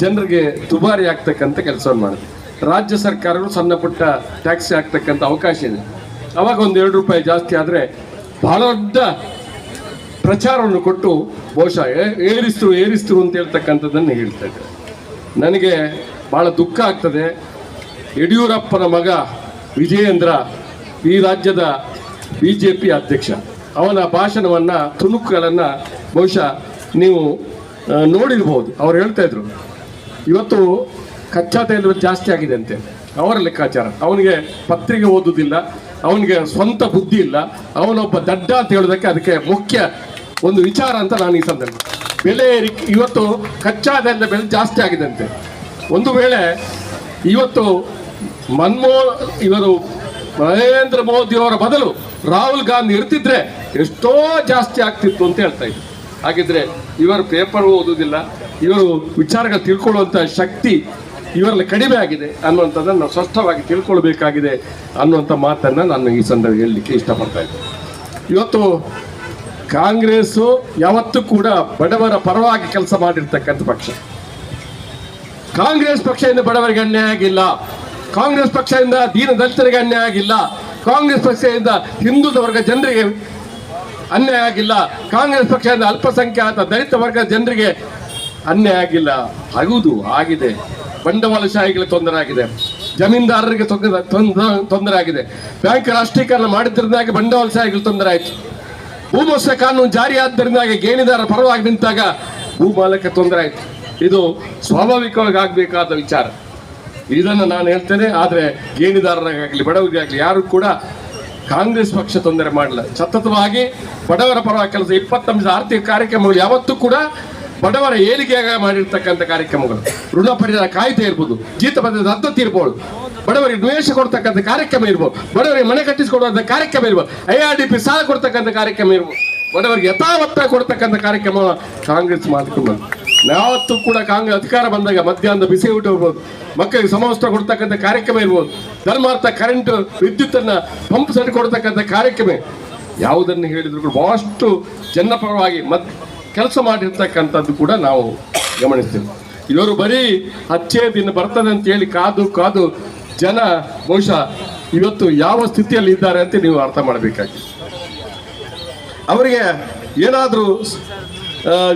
ಜನರಿಗೆ ದುಬಾರಿ ಆಗ್ತಕ್ಕಂಥ ಕೆಲಸವನ್ನು ಮಾಡಿದೆ ರಾಜ್ಯ ಸರ್ಕಾರಗಳು ಸಣ್ಣ ಪುಟ್ಟ ಟ್ಯಾಕ್ಸಿ ಆಗ್ತಕ್ಕಂಥ ಅವಕಾಶ ಇದೆ. ಅವಾಗ ಒಂದು ಎರಡು ರೂಪಾಯಿ ಜಾಸ್ತಿ ಆದರೆ ಬಹಳ ದೊಡ್ಡ ಪ್ರಚಾರವನ್ನು ಕೊಟ್ಟು ಬಹುಶಃ ಏರಿಸ್ತರು ಏರಿಸ್ತರು ಅಂತ ಹೇಳ್ತಕ್ಕಂಥದ್ದನ್ನು ಹೇಳ್ತಾ ಇದ್ದೆ ನನಗೆ ಭಾಳ ದುಃಖ ಆಗ್ತದೆ. ಯಡಿಯೂರಪ್ಪನ ಮಗ ವಿಜಯೇಂದ್ರ ಈ ರಾಜ್ಯದ ಬಿ ಜೆ ಪಿ ಅಧ್ಯಕ್ಷ. ಅವನ ಭಾಷಣವನ್ನು ತುಣುಕುಗಳನ್ನು ಬಹುಶಃ ನೀವು ನೋಡಿರ್ಬೋದು. ಅವ್ರು ಹೇಳ್ತಾ ಇದ್ರು. ಇವತ್ತು ಕಚ್ಚಾ ತೈಲ ಜಾಸ್ತಿ ಆಗಿದೆ ಅಂತೆ. ಅವರ ಲೆಕ್ಕಾಚಾರ. ಅವನಿಗೆ ಪತ್ರಿಕೆ ಓದುದಿಲ್ಲ, ಅವನಿಗೆ ಸ್ವಂತ ಬುದ್ಧಿ ಇಲ್ಲ, ಅವನೊಬ್ಬ ದಡ್ಡ ಅಂತ ಹೇಳೋದಕ್ಕೆ ಅದಕ್ಕೆ ಮುಖ್ಯ ಒಂದು ವಿಚಾರ ಅಂತ ನಾನು ಈ ಸಂದರ್ಭ. ಬೆಲೆ ಇವತ್ತು ಕಚ್ಚಾ ತೈಲದ ಬೆಲೆ ಜಾಸ್ತಿ ಆಗಿದೆ ಅಂತೆ. ಒಂದು ವೇಳೆ ಇವತ್ತು ಮನ್ಮೋಹನ್ ಇವರು ನರೇಂದ್ರ ಮೋದಿ ಅವರ ಬದಲು ರಾಹುಲ್ ಗಾಂಧಿ ಇರ್ತಿದ್ರೆ ಎಷ್ಟೋ ಜಾಸ್ತಿ ಆಗ್ತಿತ್ತು ಅಂತ ಹೇಳ್ತಾ ಇದ್ರು. ಹಾಗಿದ್ರೆ ಇವರು ಪೇಪರ್ ಓದೋದಿಲ್ಲ, ಇವರು ವಿಚಾರಗಳು ತಿಳ್ಕೊಳ್ಳುವಂಥ ಶಕ್ತಿ ಇವರಲ್ಲಿ ಕಡಿಮೆ ಆಗಿದೆ ಅನ್ನುವಂಥದ್ದನ್ನು ನಾವು ಸ್ಪಷ್ಟವಾಗಿ ತಿಳ್ಕೊಳ್ಬೇಕಾಗಿದೆ ಅನ್ನುವಂಥ ಮಾತನ್ನು ನಾನು ಈ ಸಂದರ್ಭ ಹೇಳಲಿಕ್ಕೆ ಇಷ್ಟಪಡ್ತಾ ಇದ್ದೆ. ಇವತ್ತು ಕಾಂಗ್ರೆಸ್ಸು ಯಾವತ್ತೂ ಕೂಡ ಬಡವರ ಪರವಾಗಿ ಕೆಲಸ ಮಾಡಿರ್ತಕ್ಕಂಥ ಪಕ್ಷ. ಕಾಂಗ್ರೆಸ್ ಪಕ್ಷದಿಂದ ಬಡವರಿಗೆ ಅನ್ಯಾಯ ಆಗಿಲ್ಲ. ಕಾಂಗ್ರೆಸ್ ಪಕ್ಷದಿಂದ ದೀನ ದಲಿತರಿಗೆ ಅನ್ಯಾಯ ಆಗಿಲ್ಲ. ಕಾಂಗ್ರೆಸ್ ಪಕ್ಷದಿಂದ ಹಿಂದೂ ವರ್ಗ ಜನರಿಗೆ ಅನ್ಯಾಯ ಆಗಿಲ್ಲ. ಕಾಂಗ್ರೆಸ್ ಪಕ್ಷದಿಂದ ಅಲ್ಪಸಂಖ್ಯಾತ ದಲಿತ ವರ್ಗದ ಜನರಿಗೆ ಅನ್ಯಾಯ ಆಗಿಲ್ಲ. ಆಗುವುದು ಆಗಿದೆ. ಬಂಡವಾಳಶಾಹಿಗಳಿಗೆ ತೊಂದರೆ ಆಗಿದೆ. ಜಮೀನ್ದಾರರಿಗೆ ತೊಂದರೆ ಆಗಿದೆ. ಬ್ಯಾಂಕ್ ರಾಷ್ಟ್ರೀಕರಣ ಮಾಡಿದ್ರಿಂದಾಗಿ ಬಂಡವಾಳಶಾಹಿಗಳಿಗೆ ತೊಂದರೆ ಆಯಿತು. ಭೂಮೋಸ ಕಾನೂನು ಜಾರಿ ಆದ್ದರಿಂದಾಗಿ ಗೇಣಿದಾರ ಪರವಾಗಿ ನಿಂತಾಗ ಭೂಮಾಲಕ್ಕೆ ತೊಂದರೆ ಆಯಿತು. ಇದು ಸ್ವಾಭಾವಿಕವಾಗಿ ಆಗಬೇಕಾದ ವಿಚಾರ. ಇದನ್ನು ನಾನು ಹೇಳ್ತೇನೆ, ಆದರೆ ಗೇಣಿದಾರರಿಗಾಗಲಿ ಬಡವರಿಗಾಗಲಿ, ಯಾರು ಕೂಡ ಕಾಂಗ್ರೆಸ್ ಪಕ್ಷ ತೊಂದರೆ ಮಾಡಲ್ಲ ಸತತವಾಗಿ ಬಡವರ ಪರವಾಗಿ ಕೆಲಸ ಇಪ್ಪತ್ತೊಂದು ಆರ್ಥಿಕ ಕಾರ್ಯಕ್ರಮಗಳು ಯಾವತ್ತೂ ಕೂಡ ಬಡವರ ಏಳಿಗೆಯಾಗ ಮಾಡಿರ್ತಕ್ಕಂಥ ಕಾರ್ಯಕ್ರಮಗಳು. ಋಣ ಪರಿಹಾರ ಕಾಯ್ದೆ ಇರ್ಬೋದು, ಜೀತ ಪದ್ಧತಿ ರದ್ದತಿ ಇರ್ಬೋದು ಬಡವರಿಗೆ ದ್ವೇಷ ಕೊಡ್ತಕ್ಕಂಥ ಕಾರ್ಯಕ್ರಮ ಇರ್ಬೋದು, ಬಡವರಿಗೆ ಮನೆ ಕಟ್ಟಿಸಿಕೊಡುವಂಥ ಕಾರ್ಯಕ್ರಮ ಇರ್ಬೋದು, ಐ ಆರ್ ಡಿ ಪಿ ಸಾಲ ಕೊಡ್ತಕ್ಕಂಥ ಕಾರ್ಯಕ್ರಮ ಇರ್ಬೋದು, ಬಡವರಿಗೆ ಯಥಾವತ್ತ ಕೊಡ್ತಕ್ಕಂಥ ಕಾರ್ಯಕ್ರಮ ಕಾಂಗ್ರೆಸ್ ಮಾಡ್ಕೊಂಡು ಯಾವತ್ತೂ ಕೂಡ ಕಾಂಗ್ರೆಸ್ ಅಧಿಕಾರ ಬಂದಾಗ ಮಧ್ಯಾಹ್ನದ ಬಿಸಿ ಊಟ ಇರ್ಬೋದು, ಮಕ್ಕಳಿಗೆ ಸಮವಸ್ತ್ರ ಕೊಡ್ತಕ್ಕಂಥ ಕಾರ್ಯಕ್ರಮ ಇರ್ಬೋದು, ಧರ್ಮಾರ್ಥ ಕರೆಂಟ್ ವಿದ್ಯುತ್ತನ್ನು ಪಂಪ್ ಸೆಟ್ ಕೊಡ್ತಕ್ಕಂಥ ಕಾರ್ಯಕ್ರಮ. ಯಾವುದನ್ನು ಹೇಳಿದ್ರು ಕೂಡ ಬಹಳಷ್ಟು ಜನಪರವಾಗಿ ಮತ್ ಕೆಲಸ ಮಾಡಿರ್ತಕ್ಕಂಥದ್ದು ಕೂಡ ನಾವು ಗಮನಿಸ್ತೇವೆ. ಇವರು ಬರೀ ಹಚ್ಚೇ ದಿನ ಬರ್ತದೆ ಅಂತ ಹೇಳಿ ಕಾದು ಕಾದು ಜನ ಬಹುಶಃ ಇವತ್ತು ಯಾವ ಸ್ಥಿತಿಯಲ್ಲಿ ಇದ್ದಾರೆ ಅಂತ ನೀವು ಅರ್ಥ ಮಾಡಬೇಕಾಗಿ ಅವರಿಗೆ ಏನಾದರೂ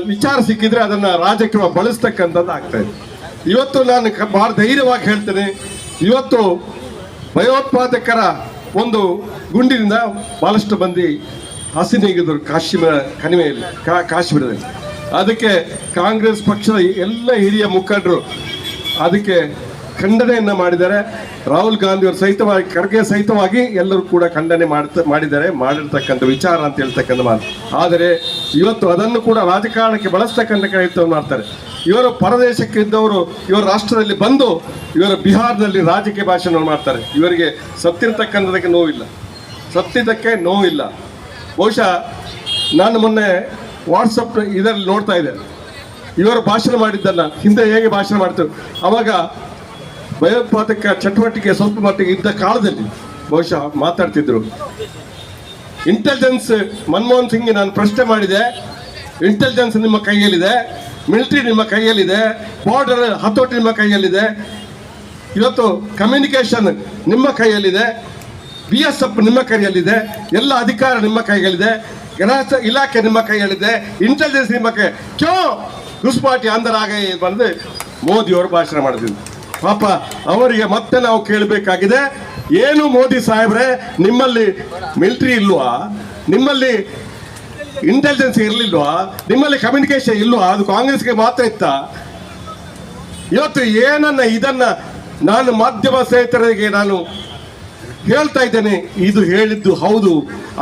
ವಿಚಾರ ಸಿಕ್ಕಿದ್ರೆ ಅದನ್ನ ರಾಜಕೀಯ ಬಳಸ್ತಕ್ಕಂಥದ್ದು ಆಗ್ತಾ ಇದೆ. ಇವತ್ತು ನಾನು ಬಹಳ ಧೈರ್ಯವಾಗಿ ಹೇಳ್ತೇನೆ. ಇವತ್ತು ಭಯೋತ್ಪಾದಕರ ಒಂದು ಗುಂಡಿನಿಂದ ಬಹಳಷ್ಟು ಮಂದಿ ಹಸಿನೀಗಿದ್ರು ಕಾಶ್ಮೀರ, ಕಣಿವೆಯಲ್ಲಿ ಕಾಶ್ಮೀರದಲ್ಲಿ. ಅದಕ್ಕೆ ಕಾಂಗ್ರೆಸ್ ಪಕ್ಷದ ಎಲ್ಲ ಹಿರಿಯ ಮುಖಂಡರು ಅದಕ್ಕೆ ಖಂಡನೆಯನ್ನ ಮಾಡಿದ್ದಾರೆ. ರಾಹುಲ್ ಗಾಂಧಿಯವರು ಸಹಿತವಾಗಿ, ಖರ್ಗೆ ಸಹಿತವಾಗಿ ಎಲ್ಲರೂ ಕೂಡ ಖಂಡನೆ ಮಾಡ್ತಾ, ಮಾಡಿದ್ದಾರೆ. ಮಾಡಿರ್ತಕ್ಕಂಥ ವಿಚಾರ ಅಂತ ಹೇಳ್ತಕ್ಕಂಥ ಮಾತು. ಆದರೆ ಇವತ್ತು ಅದನ್ನು ಕೂಡ ರಾಜಕಾರಣಕ್ಕೆ ಬಳಸ್ತಕ್ಕಂಥ ಪ್ರಯತ್ನ ಮಾಡ್ತಾರೆ. ಇವರು ಪರದೇಶಕ್ಕೆ ಇದ್ದವರು, ಇವರ ರಾಷ್ಟ್ರದಲ್ಲಿ ಬಂದು ಇವರ ಬಿಹಾರದಲ್ಲಿ ರಾಜಕೀಯ ಭಾಷಣ ಮಾಡ್ತಾರೆ. ಇವರಿಗೆ ಸತ್ತಿರ್ತಕ್ಕಂಥದಕ್ಕೆ ನೋವಿಲ್ಲ. ಸತ್ತಿದ್ದಕ್ಕೆ ನೋವಿಲ್ಲ. ಬಹುಶಃ ನಾನು ಮೊನ್ನೆ ವಾಟ್ಸಪ್ ಇದರಲ್ಲಿ ನೋಡ್ತಾ ಇದ್ದೆ. ಇವರು ಭಾಷಣ ಮಾಡಿದ್ದಲ್ಲ ಹಿಂದೆ ಹೇಗೆ ಭಾಷಣ ಮಾಡ್ತಾರೆ? ಅವಾಗ ಭಯೋತ್ಪಾದಕ ಚಟುವಟಿಕೆ ಸ್ವಲ್ಪ ಮಟ್ಟಿಗೆ ಇದ್ದ ಕಾಲದಲ್ಲಿ ಬಹುಶಃ ಮಾತಾಡ್ತಿದ್ರು. ಇಂಟೆಲಿಜೆನ್ಸ್ ಮನಮೋಹನ್ ಸಿಂಗ್ ನಾನು ಪ್ರಶ್ನೆ ಮಾಡಿದೆ. ಇಂಟೆಲಿಜೆನ್ಸ್ ನಿಮ್ಮ ಕೈಯಲ್ಲಿದೆ. ಮಿಲಿಟರಿ ನಿಮ್ಮ ಕೈಯಲ್ಲಿದೆ. ಬಾರ್ಡರ್ ಹತೋಟಿ ನಿಮ್ಮ ಕೈಯಲ್ಲಿದೆ. ಇವತ್ತು ಕಮ್ಯುನಿಕೇಶನ್ ನಿಮ್ಮ ಕೈಯಲ್ಲಿದೆ. ಬಿ ಎಸ್ ಎಫ್ ನಿಮ್ಮ ಕೈಯಲ್ಲಿದೆ. ಎಲ್ಲ ಅಧಿಕಾರ ನಿಮ್ಮ ಕೈಯಲ್ಲಿದೆ. ಗೃಹ ಇಲಾಖೆ ನಿಮ್ಮ ಕೈಯಲ್ಲಿದೆ. ಇಂಟೆಲಿಜೆನ್ಸ್ ನಿಮ್ಮ ಕೈ ಕ್ಯೋ ಘುಸ್ಪಾಟಿ ಅಂದರಾಗ ಬಂದು ಮೋದಿಯವರು ಭಾಷಣ ಮಾಡಿದ್ರು. ಪಾಪ ಅವರಿಗೆ ಮತ್ತೆ ನಾವು ಕೇಳಬೇಕಾಗಿದೆ. ಏನು ಮೋದಿ ಸಾಹೇಬ್ರೆ, ನಿಮ್ಮಲ್ಲಿ ಮಿಲಿಟರಿ ಇಲ್ವಾ? ನಿಮ್ಮಲ್ಲಿ ಇಂಟೆಲಿಜೆನ್ಸ್ ಇರಲಿಲ್ವಾ? ನಿಮ್ಮಲ್ಲಿ ಕಮ್ಯುನಿಕೇಶನ್ ಇಲ್ವಾ? ಅದು ಕಾಂಗ್ರೆಸ್ಗೆ ಮಾತ್ರ ಇತ್ತಾ? ಇವತ್ತು ಏನನ್ನ ಇದನ್ನ ನಾನು ಮಾಧ್ಯಮ ಸ್ನೇಹಿತರಿಗೆ ನಾನು ಹೇಳ್ತಾ ಇದ್ದೇನೆ. ಇದು ಹೇಳಿದ್ದು ಹೌದು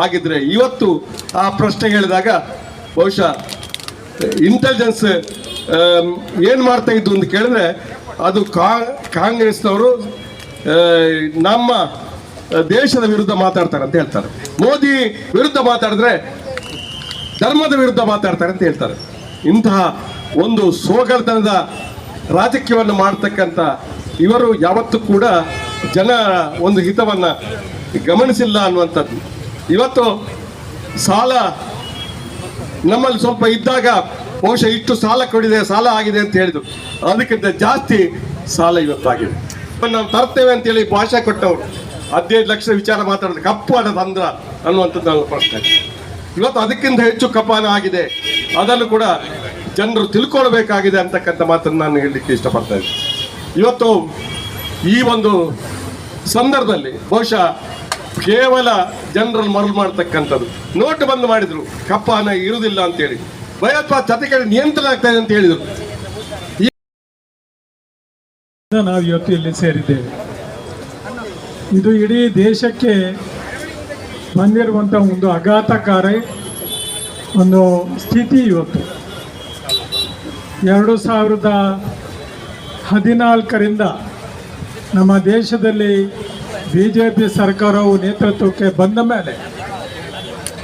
ಆಗಿದ್ರೆ ಇವತ್ತು ಆ ಪ್ರಶ್ನೆ ಹೇಳಿದಾಗ ಬಹುಶಃ ಇಂಟೆಲಿಜೆನ್ಸ್ ಏನು ಮಾಡ್ತಾ ಇದ್ದು ಅಂತ ಕೇಳಿದ್ರೆ ಅದು ಕಾಂಗ್ರೆಸ್ನವರು ನಮ್ಮ ದೇಶದ ವಿರುದ್ಧ ಮಾತಾಡ್ತಾರೆ ಅಂತ ಹೇಳ್ತಾರೆ. ಮೋದಿ ವಿರುದ್ಧ ಮಾತಾಡಿದ್ರೆ ಧರ್ಮದ ವಿರುದ್ಧ ಮಾತಾಡ್ತಾರೆ ಅಂತ ಹೇಳ್ತಾರೆ. ಇಂತಹ ಒಂದು ಸೋಗಲ್ತನದ ರಾಜಕೀಯವನ್ನು ಮಾಡ್ತಕ್ಕಂಥ ಇವರು ಯಾವತ್ತೂ ಕೂಡ ಜನ ಒಂದು ಹಿತವನ್ನು ಗಮನಿಸಿಲ್ಲ ಅನ್ನುವಂಥದ್ದು. ಇವತ್ತು ಸಾಲ ನಮ್ಮಲ್ಲಿ ಸ್ವಲ್ಪ ಇದ್ದಾಗ ಬಹುಶಃ ಇಷ್ಟು ಸಾಲ ಕೊಡಿದೆ, ಸಾಲ ಆಗಿದೆ ಅಂತ ಹೇಳಿದ್ರು. ಅದಕ್ಕಿಂತ ಜಾಸ್ತಿ ಸಾಲ ಇವತ್ತಾಗಿದೆ. ನಾವು ತರ್ತೇವೆ ಅಂತೇಳಿ ಭಾಷೆ ಕೊಟ್ಟವರು. ಹದಿನೈದು ಲಕ್ಷ ವಿಚಾರ ಮಾತಾಡೋದು ಕಪ್ಪು ಹಣ ತಂದ್ರ ಅನ್ನುವಂಥದ್ದು ನನ್ನ ಪ್ರಶ್ನೆ. ಇವತ್ತು ಅದಕ್ಕಿಂತ ಹೆಚ್ಚು ಕಪಾನ ಆಗಿದೆ. ಅದನ್ನು ಕೂಡ ಜನರು ತಿಳ್ಕೊಳ್ಬೇಕಾಗಿದೆ ಅಂತಕ್ಕಂಥ ಮಾತನ್ನು ನಾನು ಹೇಳಲಿಕ್ಕೆ ಇಷ್ಟಪಡ್ತಾ ಇದ್ದೀನಿ. ಇವತ್ತು ಈ ಒಂದು ಸಂದರ್ಭದಲ್ಲಿ ಬಹುಶಃ ಕೇವಲ ಜನರನ್ನು ಮರಳು ಮಾಡ್ತಕ್ಕಂಥದ್ದು. ನೋಟ್ ಬಂದ್ ಮಾಡಿದ್ರು ಕಪ್ಪ ಹಣ ಇರುವುದಿಲ್ಲ ಅಂತೇಳಿ ಭಯೋತ್ಪಾದ ನಿಯಂತ್ರಣ ಆಗ್ತಾ ಅಂತ ಹೇಳಿದರು. ನಾವು ಇವತ್ತು ಇಲ್ಲಿ ಸೇರಿದ್ದೇವೆ. ಇದು ಇಡೀ ದೇಶಕ್ಕೆ ಬಂದಿರುವಂಥ ಒಂದು ಆಘಾತಕಾರಿ ಒಂದು ಸ್ಥಿತಿ ಇವತ್ತು. ಎರಡು ಸಾವಿರದ ಹದಿನಾಲ್ಕರಿಂದ ನಮ್ಮ ದೇಶದಲ್ಲಿ ಬಿ ಜೆ ಪಿ ಸರ್ಕಾರವು ನೇತೃತ್ವಕ್ಕೆ ಬಂದ ಮೇಲೆ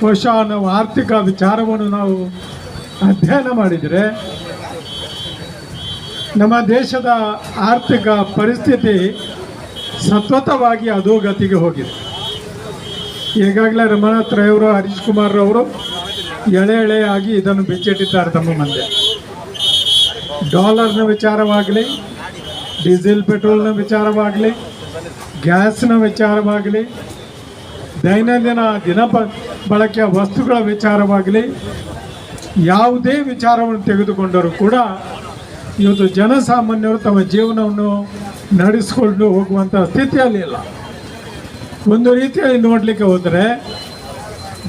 ಬಹುಶಃ ನಾವು ಆರ್ಥಿಕ ವಿಚಾರವನ್ನು ನಾವು ಅಧ್ಯಯನ ಮಾಡಿದರೆ ನಮ್ಮ ದೇಶದ ಆರ್ಥಿಕ ಪರಿಸ್ಥಿತಿ ಸತತವಾಗಿ ಅಧೋಗತಿಗೆ ಹೋಗಿದೆ. ಈಗಾಗಲೇ ರಮನಾಥ್ ರೈ ಅವರು ಹರೀಶ್ ಕುಮಾರ್ ಅವರು ಎಳೆ ಎಳೆಯಾಗಿ ಇದನ್ನು ಬಿಚ್ಚಿಟ್ಟಿದ್ದಾರೆ ತಮ್ಮ ಮುಂದೆ. ಡಾಲರ್ನ ವಿಚಾರವಾಗಲಿ, ಡೀಸೆಲ್ ಪೆಟ್ರೋಲ್ನ ವಿಚಾರವಾಗಲಿ, ಗ್ಯಾಸ್ನ ವಿಚಾರವಾಗಲಿ, ದೈನಂದಿನ ದಿನ ಬಳಕೆಯ ವಸ್ತುಗಳ ವಿಚಾರವಾಗಲಿ ಯಾವುದೇ ವಿಚಾರವನ್ನು ತೆಗೆದುಕೊಂಡರೂ ಕೂಡ ಇವತ್ತು ಜನಸಾಮಾನ್ಯರು ತಮ್ಮ ಜೀವನವನ್ನು ನಡೆಸಿಕೊಂಡು ಹೋಗುವಂಥ ಸ್ಥಿತಿಯಲ್ಲಿ ಇಲ್ಲ. ಒಂದು ರೀತಿಯಲ್ಲಿ ನೋಡಲಿಕ್ಕೆ ಹೋದರೆ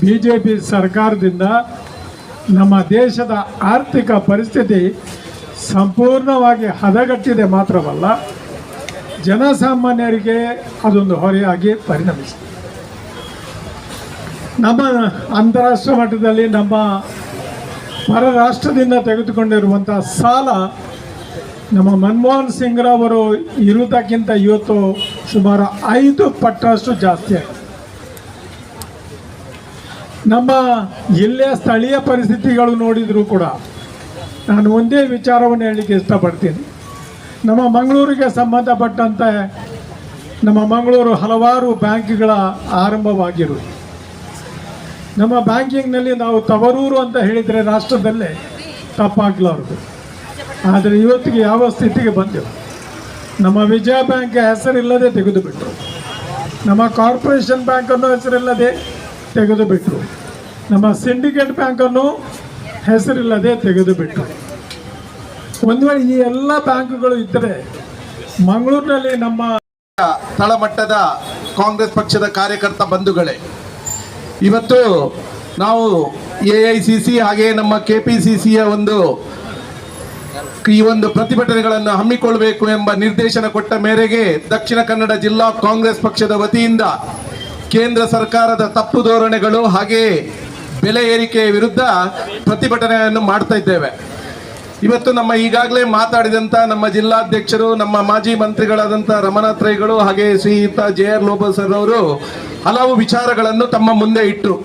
ಬಿ ಜೆ ಪಿ ಸರ್ಕಾರದಿಂದ ನಮ್ಮ ದೇಶದ ಆರ್ಥಿಕ ಪರಿಸ್ಥಿತಿ ಸಂಪೂರ್ಣವಾಗಿ ಹದಗಟ್ಟಿದೆ ಮಾತ್ರವಲ್ಲ, ಜನಸಾಮಾನ್ಯರಿಗೆ ಅದೊಂದು ಹೊರೆಯಾಗಿ ಪರಿಣಮಿಸಿದೆ. ನಮ್ಮ ಅಂತಾರಾಷ್ಟ್ರೀಯ ಮಟ್ಟದಲ್ಲಿ ನಮ್ಮ ಹೊರ ರಾಷ್ಟ್ರದಿಂದ ತೆಗೆದುಕೊಂಡಿರುವಂಥ ಸಾಲ ನಮ್ಮ ಮನಮೋಹನ್ ಸಿಂಗ್ರವರು ಇರುವುದಕ್ಕಿಂತ ಇವತ್ತು ಸುಮಾರು ಐದು ಪಟ್ಟಷ್ಟು ಜಾಸ್ತಿ ನಮ್ಮ ಇಲ್ಲಿಯ ಸ್ಥಳೀಯ ಪರಿಸ್ಥಿತಿಗಳು ನೋಡಿದರೂ ಕೂಡ ನಾನು ಒಂದೇ ವಿಚಾರವನ್ನು ಹೇಳಲಿಕ್ಕೆ ಇಷ್ಟಪಡ್ತೀನಿ. ನಮ್ಮ ಮಂಗಳೂರಿಗೆ ಸಂಬಂಧಪಟ್ಟಂತೆ ನಮ್ಮ ಮಂಗಳೂರು ಹಲವಾರು ಬ್ಯಾಂಕ್ಗಳ ಆರಂಭವಾಗಿರುವುದು. ನಮ್ಮ ಬ್ಯಾಂಕಿಂಗ್ನಲ್ಲಿ ನಾವು ತವರೂರು ಅಂತ ಹೇಳಿದರೆ ರಾಷ್ಟ್ರದಲ್ಲೇ ತಪ್ಪಾಗಲಾರದು ಆದರೆ ಇವತ್ತಿಗೆ ಯಾವ ಸ್ಥಿತಿಗೆ ಬಂದೆವು ನಮ್ಮ ವಿಜಯ ಬ್ಯಾಂಕ್ ಹೆಸರಿಲ್ಲದೆ ತೆಗೆದು ಬಿಟ್ಟರು ನಮ್ಮ ಕಾರ್ಪೊರೇಷನ್ ಬ್ಯಾಂಕನ್ನು ಹೆಸರಿಲ್ಲದೆ ತೆಗೆದು ಬಿಟ್ಟರು ನಮ್ಮ ಸಿಂಡಿಕೇಟ್ ಬ್ಯಾಂಕನ್ನು ಹೆಸರಿಲ್ಲದೆ ತೆಗೆದು ಬಿಟ್ಟರು ಒಂದು ವೇಳೆ ಈ ಎಲ್ಲ ಬ್ಯಾಂಕುಗಳು ಇದ್ದರೆ ಮಂಗಳೂರಿನಲ್ಲಿ ನಮ್ಮ ತಳಮಟ್ಟದ ಕಾಂಗ್ರೆಸ್ ಪಕ್ಷದ ಕಾರ್ಯಕರ್ತ ಬಂಧುಗಳೇ ಇವತ್ತು ನಾವು ಎ ಐ ಸಿ ಸಿ ಹಾಗೆ ನಮ್ಮ ಕೆ ಪಿ ಸಿ ಸಿಯ ಒಂದು ಈ ಒಂದು ಪ್ರತಿಭಟನೆಗಳನ್ನು ಹಮ್ಮಿಕೊಳ್ಳಬೇಕು ಎಂಬ ನಿರ್ದೇಶನ ಕೊಟ್ಟ ಮೇರೆಗೆ ದಕ್ಷಿಣ ಕನ್ನಡ ಜಿಲ್ಲಾ ಕಾಂಗ್ರೆಸ್ ಪಕ್ಷದ ವತಿಯಿಂದ ಕೇಂದ್ರ ಸರ್ಕಾರದ ತಪ್ಪು ಧೋರಣೆಗಳು ಹಾಗೆ ಬೆಲೆ ಏರಿಕೆಯ ವಿರುದ್ಧ ಪ್ರತಿಭಟನೆಯನ್ನು ಮಾಡ್ತಾ ಇದ್ದೇವೆ. ಇವತ್ತು ನಮ್ಮ ಈಗಾಗಲೇ ಮಾತಾಡಿದಂಥ ನಮ್ಮ ಜಿಲ್ಲಾಧ್ಯಕ್ಷರು, ನಮ್ಮ ಮಾಜಿ ಮಂತ್ರಿಗಳಾದಂಥ ರಮನಾಥ್ ರೈಗಳು ಹಾಗೆ ಶ್ರೀಯುತ ಜೆ ಆರ್ ಲೋಬಸರ್ ಅವರು ಹಲವು ವಿಚಾರಗಳನ್ನು ತಮ್ಮ ಮುಂದೆ ಇಟ್ಟರು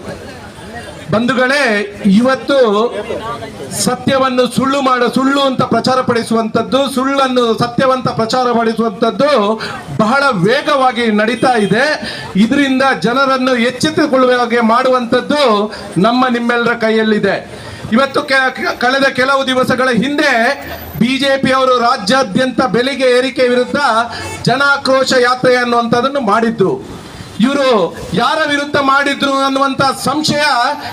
ಬಂಧುಗಳೇ, ಇವತ್ತು ಸತ್ಯವನ್ನು ಸುಳ್ಳು ಮಾಡ, ಸುಳ್ಳು ಅಂತ ಪ್ರಚಾರ ಪಡಿಸುವಂಥದ್ದು, ಸುಳ್ಳನ್ನು ಸತ್ಯವಂತ ಪ್ರಚಾರ ಪಡಿಸುವಂಥದ್ದು ಬಹಳ ವೇಗವಾಗಿ ನಡೀತಾ ಇದೆ. ಇದರಿಂದ ಜನರನ್ನು ಎಚ್ಚೆತ್ತುಕೊಳ್ಳುವ ಹಾಗೆ ಮಾಡುವಂಥದ್ದು ನಮ್ಮ ನಿಮ್ಮೆಲ್ಲರ ಕೈಯಲ್ಲಿದೆ. ಇವತ್ತು ಕಳೆದ ಕೆಲವು ದಿವಸಗಳ ಹಿಂದೆ ಬಿಜೆಪಿ ಅವರು ರಾಜ್ಯಾದ್ಯಂತ ಬೆಲೆಗೆ ಏರಿಕೆ ವಿರುದ್ಧ ಜನಾಕ್ರೋಶ ಯಾತ್ರೆ ಅನ್ನುವಂಥದ್ದನ್ನು ಮಾಡಿದ್ರು. ಇವರು ಯಾರ ವಿರುದ್ಧ ಮಾಡಿದ್ರು ಅನ್ನುವಂತ ಸಂಶಯ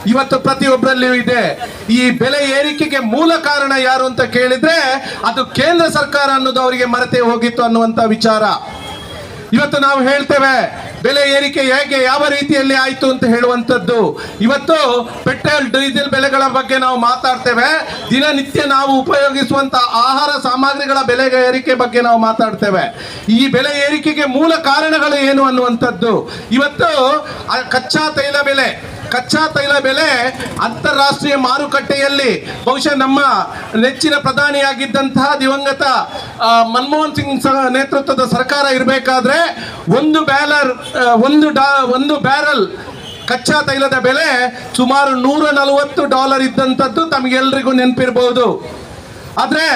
ಇವತ್ತು ಪ್ರತಿಯೊಬ್ಬರಲ್ಲಿಯೂ ಇದೆ. ಈ ಬೆಲೆ ಏರಿಕೆಗೆ ಮೂಲ ಕಾರಣ ಯಾರು ಅಂತ ಕೇಳಿದ್ರೆ ಅದು ಕೇಂದ್ರ ಸರ್ಕಾರ ಅನ್ನೋದು ಅವರಿಗೆ ಮರೆತೇ ಹೋಗಿತ್ತು ಅನ್ನುವಂತ ವಿಚಾರ. ಇವತ್ತು ನಾವು ಹೇಳ್ತೇವೆ, ಬೆಲೆ ಏರಿಕೆ ಹೇಗೆ, ಯಾವ ರೀತಿಯಲ್ಲಿ ಆಯಿತು ಅಂತ ಹೇಳುವಂಥದ್ದು. ಇವತ್ತು ಪೆಟ್ರೋಲ್, ಡೀಸೆಲ್ ಬೆಲೆಗಳ ಬಗ್ಗೆ ನಾವು ಮಾತಾಡ್ತೇವೆ. ದಿನನಿತ್ಯ ನಾವು ಉಪಯೋಗಿಸುವಂತ ಆಹಾರ ಸಾಮಗ್ರಿಗಳ ಬೆಲೆ ಏರಿಕೆ ಬಗ್ಗೆ ನಾವು ಮಾತಾಡ್ತೇವೆ. ಈ ಬೆಲೆ ಏರಿಕೆಗೆ ಮೂಲ ಕಾರಣಗಳು ಏನು ಅನ್ನುವಂಥದ್ದು. ಇವತ್ತು ಕಚ್ಚಾ ತೈಲ ಬೆಲೆ ಕಚ್ಚಾ ತೈಲ ಬೆಲೆ ಅಂತಾರಾಷ್ಟ್ರೀಯ ಮಾರುಕಟ್ಟೆಯಲ್ಲಿ ಬಹುಶಃ ನಮ್ಮ ನೆಚ್ಚಿನ ಪ್ರಧಾನಿಯಾಗಿದ್ದಂತಹ ದಿವಂಗತ ಮನಮೋಹನ್ ಸಿಂಗ್ ನೇತೃತ್ವದ ಸರ್ಕಾರ ಇರಬೇಕಾದ್ರೆ ಒಂದು ಬ್ಯಾಲರ್ ಒಂದು ಡಾ, ಒಂದು ಬ್ಯಾರಲ್ ಕಚ್ಚಾ ತೈಲದ ಬೆಲೆ ಸುಮಾರು ನೂರ ನಲವತ್ತು ಡಾಲರ್ ಇದ್ದಂಥದ್ದು ತಮಗೆಲ್ಲರಿಗೂ ನೆನಪಿರಬಹುದು ಆದ್ರೆ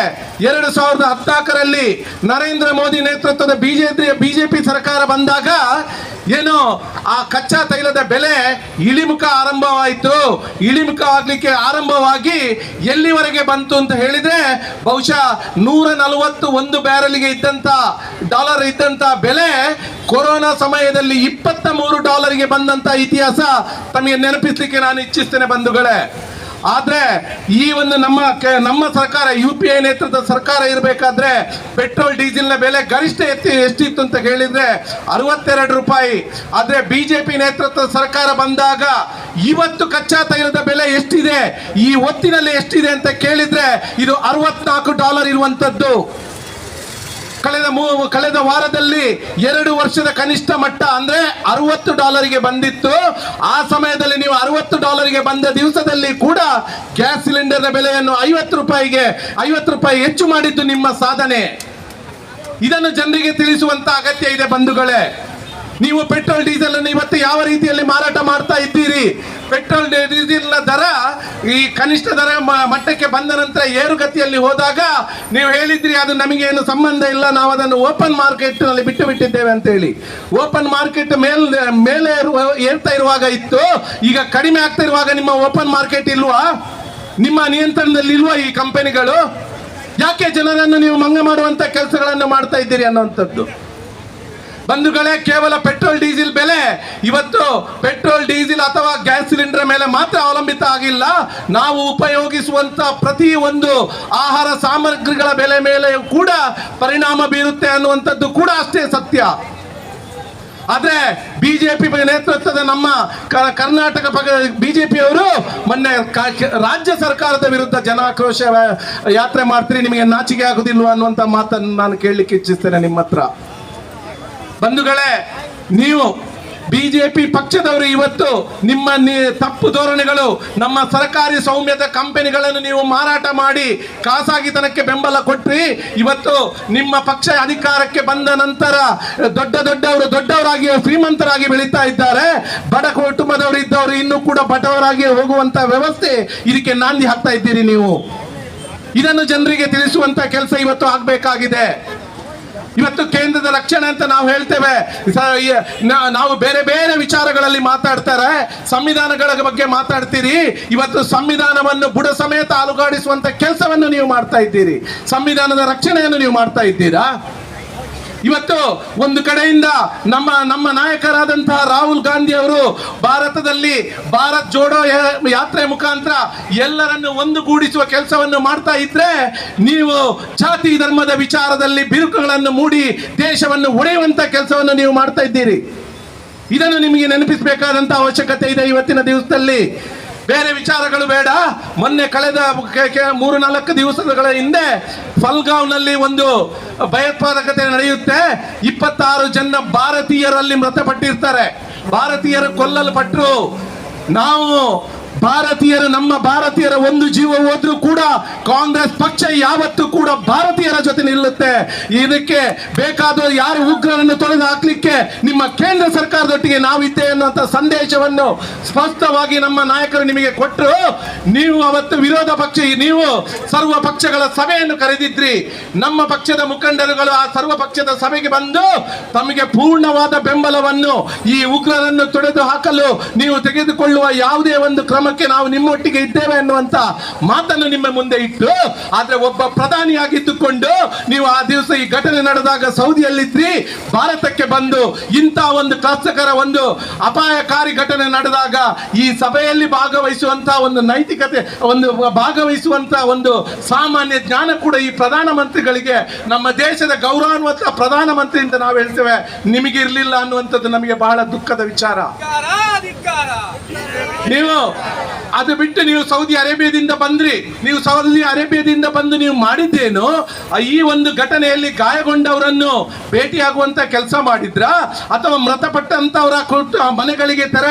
ಎರಡು ಸಾವಿರದ ಹದಿನಾಲ್ಕರಲ್ಲಿ ನರೇಂದ್ರ ಮೋದಿ ನೇತೃತ್ವದ ಬಿಜೆಪಿ ಬಿಜೆಪಿ ಸರ್ಕಾರ ಬಂದಾಗ ಏನು ಆ ಕಚ್ಚಾ ತೈಲದ ಬೆಲೆ ಇಳಿಮುಖ ಆರಂಭವಾಯಿತು. ಇಳಿಮುಖ ಆಗಲಿಕ್ಕೆ ಆರಂಭವಾಗಿ ಎಲ್ಲಿವರೆಗೆ ಬಂತು ಅಂತ ಹೇಳಿದ್ರೆ ಬಹುಶಃ ನೂರ ನಲವತ್ತು ಒಂದು ಬ್ಯಾರಲ್ಗೆ ಇದ್ದಂತ ಡಾಲರ್ ಇದ್ದಂತ ಬೆಲೆ ಕೊರೋನಾ ಸಮಯದಲ್ಲಿ ಇಪ್ಪತ್ತ ಮೂರು ಡಾಲರ್ಗೆ ಬಂದಂತ ಇತಿಹಾಸ ತಮಗೆ ನೆನಪಿಸಲಿಕ್ಕೆ ನಾನು ಇಚ್ಛಿಸ್ತೇನೆ ಬಂಧುಗಳೇ. ಆದ್ರೆ ಈ ಒಂದು ನಮ್ಮ ನಮ್ಮ ಸರ್ಕಾರ ಯು ಪಿ ಐ ನೇತೃತ್ವದ ಸರ್ಕಾರ ಇರಬೇಕಾದ್ರೆ ಪೆಟ್ರೋಲ್, ಡೀಸೆಲ್ನ ಬೆಲೆ ಗರಿಷ್ಠ ಎತ್ತಿ ಎಷ್ಟಿತ್ತು ಅಂತ ಹೇಳಿದ್ರೆ ಅರವತ್ತೆರಡು ರೂಪಾಯಿ. ಆದ್ರೆ ಬಿಜೆಪಿ ನೇತೃತ್ವದ ಸರ್ಕಾರ ಬಂದಾಗ ಇವತ್ತು ಕಚ್ಚಾ ತೈಲದ ಬೆಲೆ ಎಷ್ಟಿದೆ? ಈ ಹೊತ್ತಿನಲ್ಲಿ ಎಷ್ಟಿದೆ ಅಂತ ಕೇಳಿದ್ರೆ ಇದು ಅರವತ್ನಾಲ್ಕು ಡಾಲರ್ ಇರುವಂತದ್ದು. ಕಳೆದ ಕಳೆದ ವಾರದಲ್ಲಿ ಎರಡು ವರ್ಷದ ಕನಿಷ್ಠ ಮಟ್ಟ ಅಂದ್ರೆ ಅರವತ್ತು ಡಾಲರ್ಗೆ ಬಂದಿತ್ತು. ಆ ಸಮಯದಲ್ಲಿ ನೀವು ಅರವತ್ತು ಡಾಲರ್ಗೆ ಬಂದ ದಿವಸದಲ್ಲಿ ಕೂಡ ಗ್ಯಾಸ್ ಸಿಲಿಂಡರ್ನ ಬೆಲೆಯನ್ನು ಐವತ್ತು ರೂಪಾಯಿಗೆ, ಐವತ್ತು ರೂಪಾಯಿ ಹೆಚ್ಚು ಮಾಡಿದ್ದು ನಿಮ್ಮ ಸಾಧನೆ. ಇದನ್ನು ಜನರಿಗೆ ತಿಳಿಸುವಂತ ಅಗತ್ಯ ಇದೆ ಬಂಧುಗಳೇ. ನೀವು ಪೆಟ್ರೋಲ್ ಡೀಸೆಲ್ ಅನ್ನು ಇವತ್ತು ಯಾವ ರೀತಿಯಲ್ಲಿ ಮಾರಾಟ ಮಾಡ್ತಾ ಇದ್ದೀರಿ? ಪೆಟ್ರೋಲ್ ಡೀಸೆಲ್ ದರ, ಈ ಕನಿಷ್ಠ ದರ ಮಟ್ಟಕ್ಕೆ ಬಂದ ನಂತರ ಏರುಗತಿಯಲ್ಲಿ ಹೋದಾಗ ನೀವು ಹೇಳಿದ್ರಿ ಅದು ನಮಗೇನು ಸಂಬಂಧ ಇಲ್ಲ, ನಾವು ಅದನ್ನು ಓಪನ್ ಮಾರ್ಕೆಟ್ನಲ್ಲಿ ಬಿಟ್ಟು ಬಿಟ್ಟಿದ್ದೇವೆ ಅಂತ ಹೇಳಿ. ಓಪನ್ ಮಾರ್ಕೆಟ್ ಮೇಲ್, ಮೇಲೆ ಏರ್ತಾ ಇರುವಾಗ ಇತ್ತು, ಈಗ ಕಡಿಮೆ ಆಗ್ತಾ ಇರುವಾಗ ನಿಮ್ಮ ಓಪನ್ ಮಾರ್ಕೆಟ್ ಇಲ್ವಾ? ನಿಮ್ಮ ನಿಯಂತ್ರಣದಲ್ಲಿ ಇಲ್ವಾ ಈ ಕಂಪನಿಗಳು? ಯಾಕೆ ಜನರನ್ನು ನೀವು ಮಂಗ ಮಾಡುವಂತ ಕೆಲಸಗಳನ್ನು ಮಾಡ್ತಾ ಇದ್ದೀರಿ ಅನ್ನುವಂಥದ್ದು. ಬಂಧುಗಳೇ, ಕೇವಲ ಪೆಟ್ರೋಲ್, ಡೀಸೆಲ್ ಬೆಲೆ. ಇವತ್ತು ಪೆಟ್ರೋಲ್, ಡೀಸೆಲ್ ಅಥವಾ ಗ್ಯಾಸ್ ಸಿಲಿಂಡರ್ ಮೇಲೆ ಮಾತ್ರ ಅವಲಂಬಿತ ಆಗಿಲ್ಲ. ನಾವು ಉಪಯೋಗಿಸುವಂತ ಪ್ರತಿ ಒಂದು ಆಹಾರ ಸಾಮಗ್ರಿಗಳ ಬೆಲೆ ಮೇಲೆ ಕೂಡ ಪರಿಣಾಮ ಬೀರುತ್ತೆ ಅನ್ನುವಂಥದ್ದು ಕೂಡ ಅಷ್ಟೇ ಸತ್ಯ. ಆದ್ರೆ ಬಿಜೆಪಿ ನೇತೃತ್ವದ ನಮ್ಮ ಕರ್ನಾಟಕ ಬಿಜೆಪಿಯವರು ಮೊನ್ನೆ ರಾಜ್ಯ ಸರ್ಕಾರದ ವಿರುದ್ಧ ಜನಾಕ್ರೋಶ ಯಾತ್ರೆ ಮಾಡ್ತೀರಿ, ನಿಮಗೆ ನಾಚಿಕೆ ಆಗುದಿಲ್ವಾ ಅನ್ನುವಂತ ಮಾತನ್ನು ನಾನು ಕೇಳಲಿಕ್ಕೆ ಇಚ್ಛಿಸ್ತೇನೆ ನಿಮ್ಮ ಹತ್ರ. ಬಂಧುಗಳೇ, ನೀವು ಬಿಜೆಪಿ ಪಕ್ಷದವರು ಇವತ್ತು ನಿಮ್ಮ ತಪ್ಪು ಧೋರಣೆಗಳು, ನಮ್ಮ ಸರ್ಕಾರಿ ಸೌಮ್ಯದ ಕಂಪನಿಗಳನ್ನು ನೀವು ಮಾರಾಟ ಮಾಡಿ ಖಾಸಗಿತನಕ್ಕೆ ಬೆಂಬಲ ಕೊಟ್ರಿ. ಇವತ್ತು ನಿಮ್ಮ ಪಕ್ಷ ಅಧಿಕಾರಕ್ಕೆ ಬಂದ ನಂತರ ದೊಡ್ಡ ದೊಡ್ಡವರು, ದೊಡ್ಡವರಾಗಿ ಶ್ರೀಮಂತರಾಗಿ ಬೆಳೀತಾ ಇದ್ದಾರೆ. ಬಡ ಕುಟುಂಬದವರು ಇದ್ದವರು ಇನ್ನೂ ಕೂಡ ಬಡವರಾಗಿ ಹೋಗುವಂತ ವ್ಯವಸ್ಥೆ ಇದಕ್ಕೆ ನಾಂದಿ ಹಾಕ್ತಾ ಇದ್ದೀರಿ ನೀವು. ಇದನ್ನು ಜನರಿಗೆ ತಿಳಿಸುವಂತ ಕೆಲಸ ಇವತ್ತು ಆಗ್ಬೇಕಾಗಿದೆ. ಇವತ್ತು ಕೇಂದ್ರದ ರಕ್ಷಣೆ ಅಂತ ನಾವು ಹೇಳ್ತೇವೆ. ನಾವು ಬೇರೆ ಬೇರೆ ವಿಚಾರಗಳಲ್ಲಿ ಮಾತಾಡ್ತಾರೆ. ಸಂವಿಧಾನಗಳ ಬಗ್ಗೆ ಮಾತಾಡ್ತೀರಿ. ಇವತ್ತು ಸಂವಿಧಾನವನ್ನು ಬುಡ ಸಮೇತ ಅಲುಗಾಡಿಸುವಂತ ಕೆಲಸವನ್ನು ನೀವು ಮಾಡ್ತಾ ಇದ್ದೀರಿ. ಸಂವಿಧಾನದ ರಕ್ಷಣೆಯನ್ನು ನೀವು ಮಾಡ್ತಾ ಇದ್ದೀರಾ? ಇವತ್ತು ಒಂದು ಕಡೆಯಿಂದ ನಮ್ಮ ನಮ್ಮ ನಾಯಕರಾದಂತಹ ರಾಹುಲ್ ಗಾಂಧಿ ಅವರು ಭಾರತದಲ್ಲಿ ಭಾರತ್ ಜೋಡೋ ಯಾತ್ರೆ ಮುಖಾಂತರ ಎಲ್ಲರನ್ನು ಒಂದುಗೂಡಿಸುವ ಕೆಲಸವನ್ನು ಮಾಡ್ತಾ ಇದ್ರೆ ನೀವು ಜಾತಿ ಧರ್ಮದ ವಿಚಾರದಲ್ಲಿ ಬಿರುಕುಗಳನ್ನು ಮೂಡಿ ದೇಶವನ್ನು ಒಡೆಯುವಂತ ಕೆಲಸವನ್ನು ನೀವು ಮಾಡ್ತಾ ಇದ್ದೀರಿ. ಇದನ್ನು ನಿಮಗೆ ನೆನಪಿಸಬೇಕಾದಂತಹ ಅವಶ್ಯಕತೆ ಇದೆ ಇವತ್ತಿನ ದಿವಸದಲ್ಲಿ. ಬೇರೆ ವಿಚಾರಗಳು ಬೇಡ. ಮೊನ್ನೆ ಕಳೆದ ಮೂರು ನಾಲ್ಕು ದಿವಸಗಳ ಹಿಂದೆ ಫಲ್ಗಾವ್ನಲ್ಲಿ ಒಂದು ಭಯೋತ್ಪಾದಕತೆ ನಡೆಯುತ್ತೆ. ಇಪ್ಪತ್ತಾರು ಜನ ಭಾರತೀಯರಲ್ಲಿ ಮೃತಪಟ್ಟಿರ್ತಾರೆ. ಭಾರತೀಯರು ಕೊಲ್ಲಲ್ಪಟ್ಟರು ನಾವು ಭಾರತೀಯರು, ನಮ್ಮ ಭಾರತೀಯರ ಒಂದು ಜೀವ ಹೋದ್ರೂ ಕೂಡ ಕಾಂಗ್ರೆಸ್ ಪಕ್ಷ ಯಾವತ್ತೂ ಕೂಡ ಭಾರತೀಯರ ಜೊತೆ ನಿಲ್ಲುತ್ತೆ. ಇದಕ್ಕೆ ಬೇಕಾದ ಯಾರು ಉಗ್ರರನ್ನು ತೊಳೆದು ಹಾಕ್ಲಿಕ್ಕೆ ನಿಮ್ಮ ಕೇಂದ್ರ ಸರ್ಕಾರದೊಟ್ಟಿಗೆ ನಾವಿದ್ದೆ ಅನ್ನುವಂಥ ಸಂದೇಶವನ್ನು ಸ್ಪಷ್ಟವಾಗಿ ನಮ್ಮ ನಾಯಕರು ನಿಮಗೆ ಕೊಟ್ಟರು. ನೀವು ಅವತ್ತು ವಿರೋಧ ಪಕ್ಷ, ನೀವು ಸರ್ವ ಪಕ್ಷಗಳ ಸಭೆಯನ್ನು ಕರೆದಿದ್ರಿ. ನಮ್ಮ ಪಕ್ಷದ ಮುಖಂಡರುಗಳು ಆ ಸರ್ವ ಪಕ್ಷದ ಸಭೆಗೆ ಬಂದು ತಮಗೆ ಪೂರ್ಣವಾದ ಬೆಂಬಲವನ್ನು ಈ ಉಗ್ರರನ್ನು ತೊಡೆದು ಹಾಕಲು ನೀವು ತೆಗೆದುಕೊಳ್ಳುವ ಯಾವುದೇ ಒಂದು ಕ್ರಮ ಸಂಗ್ರಾಮಕ್ಕೆ ನಾವು ನಿಮ್ಮೊಟ್ಟಿಗೆ ಇದ್ದೇವೆ ಅನ್ನುವಂತ ಮಾತನ್ನು ನಿಮ್ಮ ಮುಂದೆ ಇಟ್ಟು, ಆದ್ರೆ ಒಬ್ಬ ಪ್ರಧಾನಿಯಾಗಿದ್ದುಕೊಂಡು ನೀವು ಆ ದಿವಸ ಈ ಘಟನೆ ನಡೆದಾಗ ಸೌದಿಯಲ್ಲಿದ್ರಿ, ಭಾರತಕ್ಕೆ ಬಂದು ಇಂಥ ಒಂದು ಕಷ್ಟಕರ ಒಂದು ಅಪಾಯಕಾರಿ ಘಟನೆ ನಡೆದಾಗ ಈ ಸಭೆಯಲ್ಲಿ ಭಾಗವಹಿಸುವಂತಹ ಒಂದು ನೈತಿಕತೆ, ಒಂದು ಭಾಗವಹಿಸುವಂತಹ ಒಂದು ಸಾಮಾನ್ಯ ಜ್ಞಾನ ಕೂಡ ಈ ಪ್ರಧಾನಮಂತ್ರಿಗಳಿಗೆ ನಮ್ಮ ದೇಶದ ಗೌರವಾನ್ವಿತ ಪ್ರಧಾನಮಂತ್ರಿ ಅಂತ ನಾವು ಹೇಳ್ತೇವೆ ಇರಲಿಲ್ಲ ಅನ್ನುವಂಥದ್ದು ನಮಗೆ ಬಹಳ ದುಃಖದ ವಿಚಾರ. ನೀವು ಅದು ಬಿಟ್ಟು ನೀವು ಸೌದಿ ಅರೇಬಿಯಾದಿಂದ ಬಂದ್ರಿ, ನೀವು ಸೌದಿ ಅರೇಬಿಯಾದಿಂದ ಬಂದು ನೀವು ಮಾಡಿದ್ದೇನು? ಈ ಒಂದು ಘಟನೆಯಲ್ಲಿ ಗಾಯಗೊಂಡವರನ್ನು ಭೇಟಿಯಾಗುವಂತ ಕೆಲಸ ಮಾಡಿದ್ರ? ಅಥವಾ ಮೃತಪಟ್ಟಂತವರ ಮನೆಗಳಿಗೆ ತೆರ